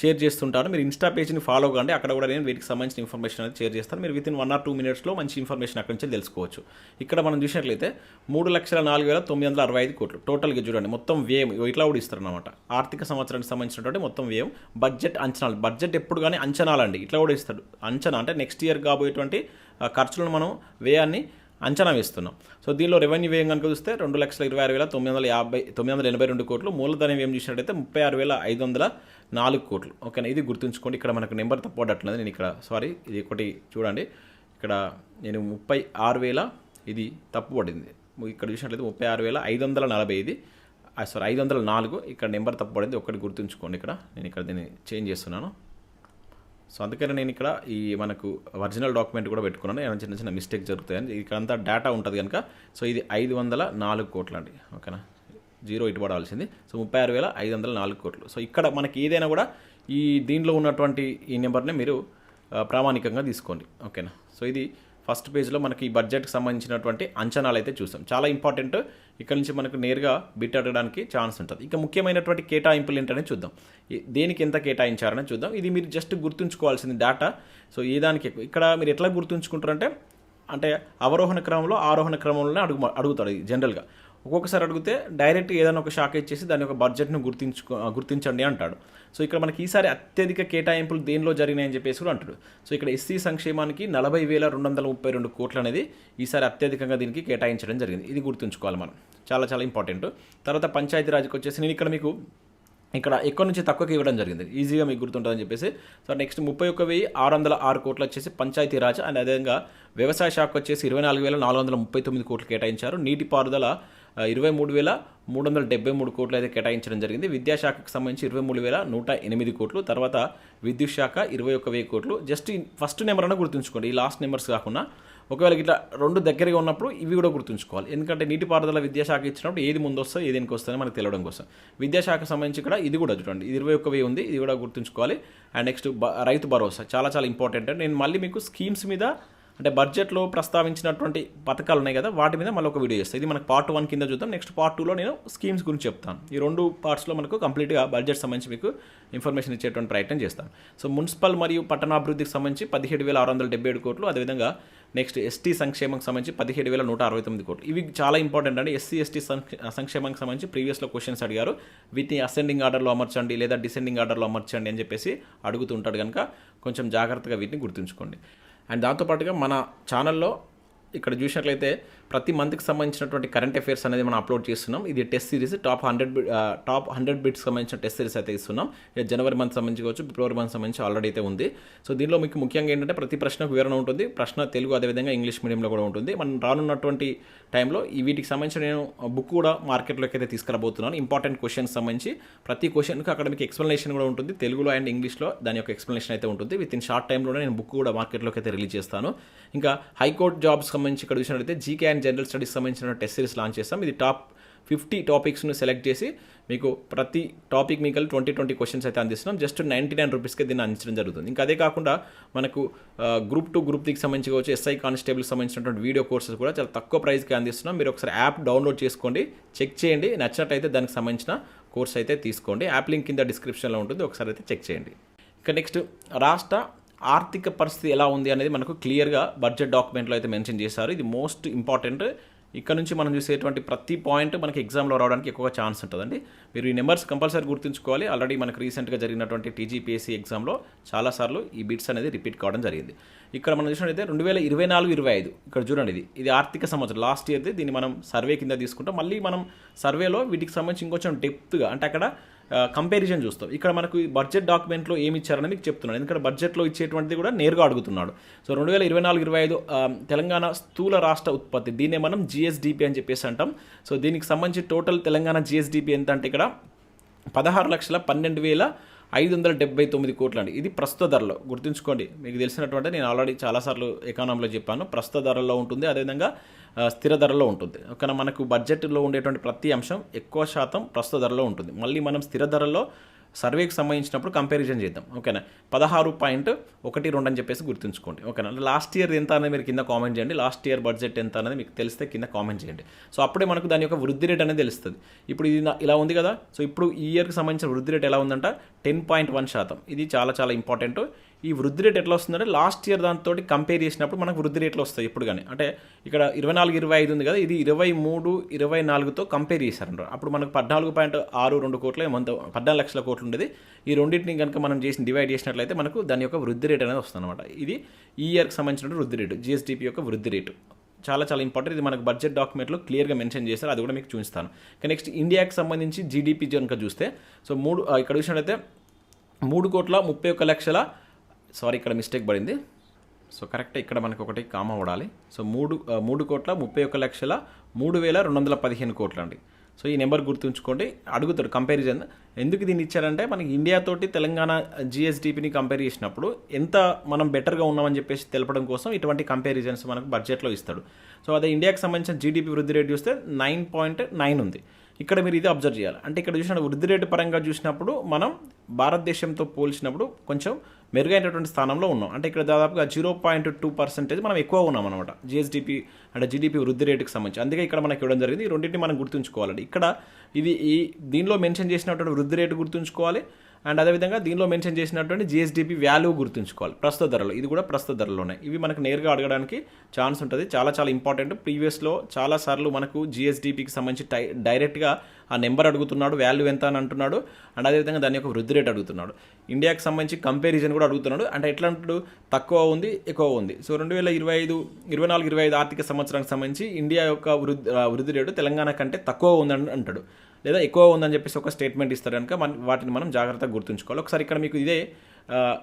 షేర్ చేస్తుంటాను. మీరు ఇన్స్టా పేజ్ని ఫాలో కండి. అక్కడ కూడా నేను వీటికి సంబంధించిన ఇన్ఫర్మేషన్ అనేది షేర్ చేస్తాను. మీరు with in one or two మినిట్స్లో మంచి ఇన్ఫర్మేషన్ అక్కడి నుంచి తెలుసుకోవచ్చు. ఇక్కడ మనం చూసినట్లయితే మూడు లక్షల నాలుగు వేల తొమ్మిది వందల అరవై ఐదు కోట్లు టోటల్గా చూడండి. మొత్తం వ్యయం ఇట్లా కూడా ఇస్తారు అనమాట ఆర్థిక సంవత్సరానికి సంబంధించినటువంటి మొత్తం వ్యయం బడ్జెట్ అంచనాలు. బడ్జెట్ ఎప్పుడు కానీ అంచనాలండి. ఇట్లా కూడా ఇస్తాడు. అంచనా అంటే నెక్స్ట్ ఇయర్ కాబోయేటువంటి ఖర్చులను మనం వ్యయాన్ని అంచనా వేస్తున్నాం. సో దీనిలో రెవెన్యూ వ్యయం కనుక చూస్తే రెండు లక్షల ఇరవై ఆరు వేల తొమ్మిది వందల యాభై తొమ్మిది వందల ఎనభై రెండు కోట్లు మూలధన వ్యయం చూసినట్టయితే ముప్పై ఆరు వేల ఐదు వందల నాలుగు కోట్లు. ఓకేనా? ఇది గుర్తుంచుకోండి. ఇక్కడ మనకు నెంబర్ తప్పబడట్లేదు నేను ఇక్కడ సారీ ఇది ఒకటి చూడండి. ఇక్కడ నేను ముప్పై ఆరు వేల ఇది తప్పుపడింది ఇక్కడ చూసినట్లయితే ముప్పై ఆరు వేల ఐదు వందల నలభై ఇది సారీ ఐదు వందల నాలుగు. ఇక్కడ నెంబర్ తప్పబడింది ఒకటి గుర్తుంచుకోండి ఇక్కడ. నేను ఇక్కడ దీన్ని చేంజ్ చేస్తున్నాను. సో అందుకని నేను ఇక్కడ ఈ మనకు ఒరిజినల్ డాక్యుమెంట్ కూడా పెట్టుకున్నాను. ఏమైనా చిన్న చిన్న మిస్టేక్ జరుగుతాయని. ఇక్కడంతా డేటా ఉంటుంది కనుక సో ఇది ఐదు వందల నాలుగు కోట్లు అండి ఓకేనా? జీరో ఇటు పడాల్సింది సో ముప్పై ఆరు వేల ఐదు వందల నాలుగు కోట్లు. సో ఇక్కడ మనకి ఏదైనా కూడా ఈ దీనిలో ఉన్నటువంటి ఈ నెంబర్ని మీరు ప్రామాణికంగా తీసుకోండి. ఓకేనా? సో ఇది ఫస్ట్ పేజ్లో మనకి ఈ బడ్జెట్కి సంబంధించినటువంటి అంచనాలు అయితే చూసాం. చాలా ఇంపార్టెంట్ ఇక్కడ నుంచి మనకు నేరుగా బిట్ అడగడానికి ఛాన్స్ ఉంటుంది. ఇక ముఖ్యమైనటువంటి కేటాయింపులు ఏంటనే చూద్దాం. దేనికి ఎంత కేటాయించారని చూద్దాం. ఇది మీరు జస్ట్ గుర్తుంచుకోవాల్సింది డేటా సో ఏ దానికి ఇక్కడ మీరు ఎట్లా గుర్తుంచుకుంటారంటే అంటే అవరోహణ క్రమంలో ఆరోహణ క్రమంలోనే అడుగు అడుగుతాడు ఇది జనరల్గా ఒక్కొక్కసారి అడిగితే డైరెక్ట్ ఏదైనా ఒక షాక్ ఇచ్చేసి దాని యొక్క బడ్జెట్ను గుర్తించుకో గుర్తించండి అంటాడు. సో ఇక్కడ మనకి ఈసారి అత్యధిక కేటాయింపులు దేనిలో జరిగినాయని చెప్పేసి కూడా అంటాడు. సో ఇక్కడ ఎస్సీ సంక్షేమానికి నలభై వేల రెండు వందల ముప్పై రెండు కోట్లు అనేది ఈసారి అత్యధికంగా దీనికి కేటాయించడం జరిగింది. ఇది గుర్తుంచుకోవాలి మనం. చాలా చాలా ఇంపార్టెంట్. తర్వాత పంచాయతీరాజ్కి వచ్చేసి నేను ఇక్కడ మీకు ఇక్కడ ఎక్కువ నుంచి తక్కువకి ఇవ్వడం జరిగింది. ఈజీగా మీకు గుర్తుంటుందని చెప్పేసి. సో నెక్స్ట్ ముప్పై ఒక్క వెయ్యి ఆరు వందల ఆరు కోట్లు వచ్చేసి పంచాయతీరాజ్ అండ్ అదేవిధంగా వ్యవసాయ శాఖ వచ్చేసి ఇరవై నాలుగు వేల నాలుగు వందల ముప్పై తొమ్మిది కోట్లు కేటాయించారు. నీటిపారుదల ఇరవై మూడు వేల మూడు వందల డెబ్బై మూడు కోట్లు అయితే కేటాయించడం జరిగింది. విద్యాశాఖకు సంబంధించి ఇరవై మూడు వేల నూట ఎనిమిది కోట్లు తర్వాత విద్యుత్ శాఖ ఇరవై ఒక్క వెయ్యి కోట్లు. జస్ట్ ఫస్ట్ నెంబర్ అన్న గుర్తుంచుకోండి ఈ లాస్ట్ నెంబర్స్ కాకుండా. ఒకవేళ ఇట్లా రెండు దగ్గరగా ఉన్నప్పుడు ఇవి కూడా గుర్తుంచుకోవాలి. ఎందుకంటే నీటిపారుదల విద్యాశాఖ ఇచ్చినప్పుడు ఏది ముందు వస్తుందో ఏది వెనక వస్తుందో మనకు తెలియడం కోసం. విద్యాశాఖ సంబంధించి కూడా ఇది కూడా చూడండి ఇది ఇరవై ఒక్క వెయ్యి ఉంది ఇది కూడా గుర్తుంచుకోవాలి. అండ్ నెక్స్ట్ బ- రైతు భరోసా చాలా చాలా ఇంపార్టెంట్ నేను మళ్ళీ మీకు స్కీమ్స్ మీద అంటే బడ్జెట్లో ప్రస్తావించినటువంటి పథకాలు ఉన్నాయి కదా వాటి మీద మళ్ళీ ఒక వీడియో చేస్తాను ఇది మనకు పార్ట్ వన్ కింద చూద్దాం. నెక్స్ట్ పార్ట్ టూలో నేను స్కీమ్స్ గురించి చెప్తాను. ఈ రెండు పార్ట్స్లో మనకు కంప్లీట్గా బడ్జెట్ సంబంధించి మీకు ఇన్ఫర్మేషన్ ఇచ్చేటువంటి ప్రయత్నం చేస్తాను. సో మున్సిపల్ మరియు పట్టణాభివృద్ధికి సంబంధించి పదిహేడు వేల ఆరు వందల డెబ్బై ఏడు కోట్లు అదేవిధంగా నెక్స్ట్ ఎస్టీ సంక్షేమంకి సంబంధించి పదిహేడు వేల నూట అరవై తొమ్మిది కోట్లు. ఇవి చాలా ఇంపార్టెంట్ అండి. ఎస్సీ ఎస్టీ సంక్షేమంకి సంబంధించి ప్రీవియస్లో క్వశ్చన్స్ అడిగారు. వీటిని అసెండింగ్ ఆర్డర్లో అమర్చండి లేదా డిసెండింగ్ ఆర్డర్లో అమర్చండి అని చెప్పేసి అడుగుతుంటాడు కనుక కొంచెం జాగ్రత్తగా వీటిని గుర్తుంచుకోండి. అండ్ దాంతోపాటుగా మన ఛానల్లో ఇక్కడ చూసినట్లయితే ప్రతి మంత్కి సంబంధించినటువంటి కరెంట్ అఫైర్స్ అనేది మనం అప్లోడ్ చేస్తున్నాం. ఇది test series top hundred top hundred bits సంబంధించిన టెస్ట్ సిరీస్ అయితే ఇస్తున్నాం. జనవరి మంత్ సంబంధించి కావచ్చు ఫిబ్రవరి మంత్ సంబంధించి ఆల్రెడీ అయితే ఉంది. సో దీనిలో మీకు ముఖ్యంగా ఏంటంటే ప్రతి ప్రశ్నకు వివరణ ఉంటుంది. ప్రశ్న తెలుగు అదేవిధంగా ఇంగ్లీష్ మీడియంలో కూడా ఉంటుంది. మనం రానున్నటువంటి టైంలో ఈ వీటికి సంబంధించిన నేను బుక్ కూడా మార్కెట్లోకి అయితే తీసుకురాబోతున్నాను. ఇంపార్టెంట్ క్వశ్చన్స్ సంబంధించి ప్రతి క్వశ్చన్కి అక్కడ మీకు ఎక్స్ప్లెనేషన్ కూడా ఉంటుంది. తెలుగులో అండ్ ఇంగ్లీష్లో దాని యొక్క ఎక్స్ప్లెనేషన్ అయితే ఉంటుంది. విత్ ఇన్ షార్ట్ టైంలోనే నేను బుక్ కూడా మార్కెట్లోకి అయితే రిలీజ్ చేస్తాను. ఇంకా హైకోర్టు జాబ్స్ సంబంధించి ఇక్కడ చూసినట్లయితే జీకే అండ్ జనరల్ స్టడీస్ సంబంధించిన టెస్ట్ సిరీస్ లాంచ్ చేస్తాం. ఇది టాప్ ఫిఫ్టీ టాపిక్స్ను సెలెక్ట్ చేసి మీకు ప్రతి టాపిక్ మీకు ట్వంటీ ట్వంటీ క్వశ్చన్స్ అయితే అందిస్తున్నాం. జస్ట్ నైంటీ నైన్ రూపీస్కే దీన్ని అందించడం జరుగుతుంది. ఇంకా అదే కాకుండా మనకు గ్రూప్ టు గ్రూప్ త్రీకి సంబంధించి వచ్చి ఎస్ఐ కానిస్టేబుల్ సంబంధించినటువంటి వీడియో కోర్సెస్ కూడా చాలా తక్కువ ప్రైస్కి అందిస్తున్నాం. మీరు ఒకసారి యాప్ డౌన్లోడ్ చేసుకోండి చెక్ చేయండి. నచ్చినట్టయితే దానికి సంబంధించిన కోర్స్ అయితే తీసుకోండి. యాప్ లింక్ కింద డిస్క్రిప్షన్లో ఉంటుంది. ఒకసారి అయితే చెక్ చేయండి. ఇక నెక్స్ట్ రాష్ట్ర ఆర్థిక పరిస్థితి ఎలా ఉంది అనేది మనకు క్లియర్గా బడ్జెట్ డాక్యుమెంట్లో అయితే మెన్షన్ చేశారు. ఇది మోస్ట్ ఇంపార్టెంట్ ఇక్కడ నుంచి మనం చూసేటువంటి ప్రతి పాయింట్ మనకి ఎగ్జామ్లో రావడానికి ఎక్కువ ఛాన్స్ ఉంటుందండి. మీరు ఈ నెంబర్స్ కంపల్సరీ గుర్తుంచుకోవాలి. ఆల్రెడీ మనకు రీసెంట్గా జరిగినటువంటి టీజీపీఎస్సీ ఎగ్జామ్లో చాలాసార్లు ఈ బిట్స్ అనేది రిపీట్ కావడం జరిగింది. ఇక్కడ మనం చూసినట్టయితే రెండు వేల ఇరవై నాలుగు ఇరవై ఐదు. ఇక్కడ చూడండి ఇది. ఇది ఆర్థిక సంవత్సరం. లాస్ట్ ఇయర్ది దీన్ని మనం సర్వే కింద తీసుకుంటాం. మళ్ళీ మనం సర్వేలో వీటికి సంబంధించి ఇంకొంచెం డెప్త్గా అంటే అక్కడ కంపారిజన్ చూస్తాం ఇక్కడ మనకు బడ్జెట్ డాక్యుమెంట్లో ఏమి ఇచ్చారని మీకు చెప్తున్నాను ఎందుకంటే బడ్జెట్లో ఇచ్చేటువంటిది కూడా నేరుగా అడుగుతున్నాడు. సో రెండు వేల ఇరవై నాలుగు ఇరవై ఐదు తెలంగాణ స్థూల రాష్ట్ర ఉత్పత్తి దీన్నే మనం జిఎస్డిపి అని చెప్పేసి అంటాం. సో దీనికి సంబంధించి టోటల్ తెలంగాణ జిఎస్డిపి ఎంత అంటే ఇక్కడ పదహారు లక్షల పన్నెండు వేల ఐదు వందల డెబ్బై తొమ్మిది కోట్లు అండి ఇది ప్రస్తుత ధరలో. గుర్తుంచుకోండి మీకు తెలిసినటువంటి నేను ఆల్రెడీ చాలాసార్లు ఎకానమీలో చెప్పాను ప్రస్తుత ధరల్లో ఉంటుంది అదేవిధంగా స్థిర ధరలో ఉంటుంది. కానీ మనకు బడ్జెట్లో ఉండేటువంటి ప్రతి అంశం ఎక్కువ శాతం ప్రస్తుత ధరలో ఉంటుంది. మళ్ళీ మనం స్థిర ధరలో సర్వేకి సంబంధించినప్పుడు కంపారిజన్ చేద్దాం. ఓకేనా? పదహారు పాయింట్ ఒకటి రెండు అని చెప్పేసి గుర్తుంచుకోండి. ఓకేనా? లాస్ట్ ఇయర్ ఎంత అనేది మీరు కింద కామెంట్ చేయండి. లాస్ట్ ఇయర్ బడ్జెట్ ఎంత అనేది మీకు తెలిస్తే కింద కామెంట్ చేయండి. సో అప్పుడే మనకు దాని యొక్క వృద్ధి రేట్ అనేది తెలుస్తుంది. ఇప్పుడు ఇది ఇలా ఉంది కదా? సో ఇప్పుడు ఈ ఇయర్కి సంబంధించిన వృద్ధి రేట్ ఎలా ఉందంట? టెన్ పాయింట్ వన్ శాతం. ఇది చాలా చాలా ఇంపార్టెంట్ ఈ వృద్ధి రేట్ ఎట్లా వస్తుందంటే లాస్ట్ ఇయర్ దాంతో కంపేర్ చేసినప్పుడు మనకు వృద్ధి రేట్లు వస్తాయి ఇప్పుడు కానీ. అంటే ఇక్కడ ఇరవై నాలుగు ఇరవై ఐదు ఉంది కదా ఇది ఇరవై మూడు ఇరవై నాలుగుతో కంపేర్ చేశారంట. అప్పుడు మనకు పద్నాలుగు పాయింట్ ఆరు రెండు కోట్ల ఏమంత పద్నాలుగు లక్షల కోట్లు ఉండేది. ఈ రెండింటిని కనుక మనం చేసి డివైడ్ చేసినట్లయితే మనకు దాని యొక్క వృద్ధి రేట్ అనేది వస్తుంది అనమాట ఇది ఈ ఇయర్కి సంబంధించిన వృద్ధి రేటు జిఎస్డిపి యొక్క వృద్ధి రేటు. చాలా చాలా ఇంపార్టెంట్ ఇది మనకు బడ్జెట్ డాక్యుమెంట్లో క్లియర్గా మెన్షన్ చేస్తారు అది కూడా మీకు చూపిస్తాను. నెక్స్ట్ ఇండియాకి సంబంధించి జీడిపి కనుక చూస్తే సో మూడు ఇక్కడ చూసినట్లయితే మూడు కోట్ల ముప్పై ఒక్క లక్షల సారీ ఇక్కడ మిస్టేక్ పడింది. సో కరెక్ట్ ఇక్కడ మనకు ఒకటి కామ ఉండాలి సో మూడు మూడు కోట్ల ముప్పై ఒక్క లక్షల మూడు వేల రెండు వందల పదిహేను కోట్లు అండి సో ఈ నెంబర్ గుర్తుంచుకోండి. అడుగుతాడు కంపారిజన్ ఎందుకు దీన్ని ఇచ్చారంటే మనకి ఇండియాతోటి తెలంగాణ జిఎస్డిపిని కంపేర్ చేసినప్పుడు ఎంత మనం బెటర్గా ఉన్నామని చెప్పేసి తెలపడం కోసం ఇటువంటి కంపారిజన్స్ మనకు బడ్జెట్లో ఇస్తాడు. సో అదే ఇండియాకి సంబంధించిన జీడిపి వృద్ధి రేటు చూస్తే నైన్ పాయింట్ నైన్ ఉంది. ఇక్కడ మీరు ఇది అబ్జర్వ్ చేయాలి. అంటే ఇక్కడ చూసిన వృద్ధి రేటు పరంగా చూసినప్పుడు మనం భారతదేశంతో పోల్చినప్పుడు కొంచెం మెరుగైనటువంటి స్థానంలో ఉన్నాం. అంటే ఇక్కడ దాదాపుగా జీరో పాయింట్ టూ పర్సెంటేజ్ మనం ఎక్కువ ఉన్నాం అనమాట జిఎస్డిపి అంటే జీడిపి వృద్ధి రేటుకి సంబంధించి. అందుకే ఇక్కడ మనకి ఇవ్వడం జరిగింది. ఈ రెండింటిని మనం గుర్తుంచుకోవాలండి ఇక్కడ ఇది ఈ దీనిలో మెన్షన్ చేసినటువంటి వృద్ధి రేటు గుర్తుంచుకోవాలి. అండ్ అదేవిధంగా దీనిలో మెన్షన్ చేసినటువంటి జిఎస్డిపి వాల్యూ గుర్తుంచుకోవాలి. ప్రస్తుత ధరలు. ఇది కూడా ప్రస్తుత ధరలోనే. ఇవి మనకు నేరుగా అడగడానికి ఛాన్స్ ఉంటుంది. చాలా చాలా ఇంపార్టెంట్ ప్రీవియస్లో చాలా సార్లు మనకు జిఎస్డిపికి సంబంధించి టై డైరెక్ట్గా ఆ నెంబర్ అడుగుతున్నాడు వాల్యూ ఎంత అని అంటున్నాడు అండ్ అదేవిధంగా దాని యొక్క వృద్ధి రేట్ అడుగుతున్నాడు. ఇండియాకి సంబంధించి కంపారిజన్ కూడా అడుగుతున్నాడు. అంటే ఎట్లా అంటాడు తక్కువ ఉంది ఎక్కువ ఉంది. సో రెండు వేల ఇరవై ఐదు ఇరవై నాలుగు ఇరవై ఐదు ఆర్థిక సంవత్సరానికి సంబంధించి ఇండియా యొక్క వృద్ధి వృద్ధి రేటు తెలంగాణ కంటే తక్కువ ఉందని అంటాడు. లేదా ఎక్కువ ఉందని చెప్పేసి ఒక స్టేట్మెంట్ ఇస్తారు కనుక మన వాటిని మనం జాగ్రత్తగా గుర్తుంచుకోవాలి. ఒకసారి ఇక్కడ మీకు ఇదే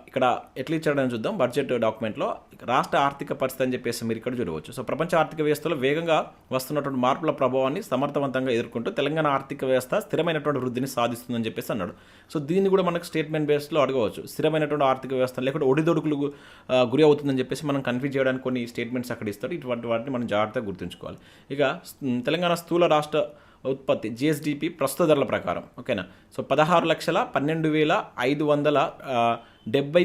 ఇక్కడ ఎట్లా ఇచ్చాడని చూద్దాం. బడ్జెట్ డాక్యుమెంట్లో రాష్ట్ర ఆర్థిక పరిస్థితి అని చెప్పేసి మీరు ఇక్కడ చూడవచ్చు. సో ప్రపంచ ఆర్థిక వ్యవస్థలో వేగంగా వస్తున్నటువంటి మార్పుల ప్రభావాన్ని సమర్థవంతంగా ఎదుర్కొంటూ తెలంగాణ ఆర్థిక వ్యవస్థ స్థిరమైనటువంటి వృద్ధిని సాధిస్తుందని చెప్పేసి అన్నాడు. సో దీన్ని కూడా మనకు స్టేట్మెంట్ బేస్లో అడగవచ్చు. స్థిరమైనటువంటి ఆర్థిక వ్యవస్థ లేకుంటే ఒడిదొడుకులు గురి అవుతుందని చెప్పేసి మనం కన్ఫ్యూజ్ చేయడానికి కొన్ని స్టేట్మెంట్స్ అక్కడ ఇస్తాడు ఇటువంటి వాటిని మనం జాగ్రత్తగా గుర్తుంచుకోవాలి. ఇక తెలంగాణ స్థూల రాష్ట్ర ఉత్పత్తి జిఎస్డిపి ప్రస్తుత ధరల ప్రకారం ఓకేనా? సో పదహారు లక్షల పన్నెండు వేల ఐదు వందల డెబ్బై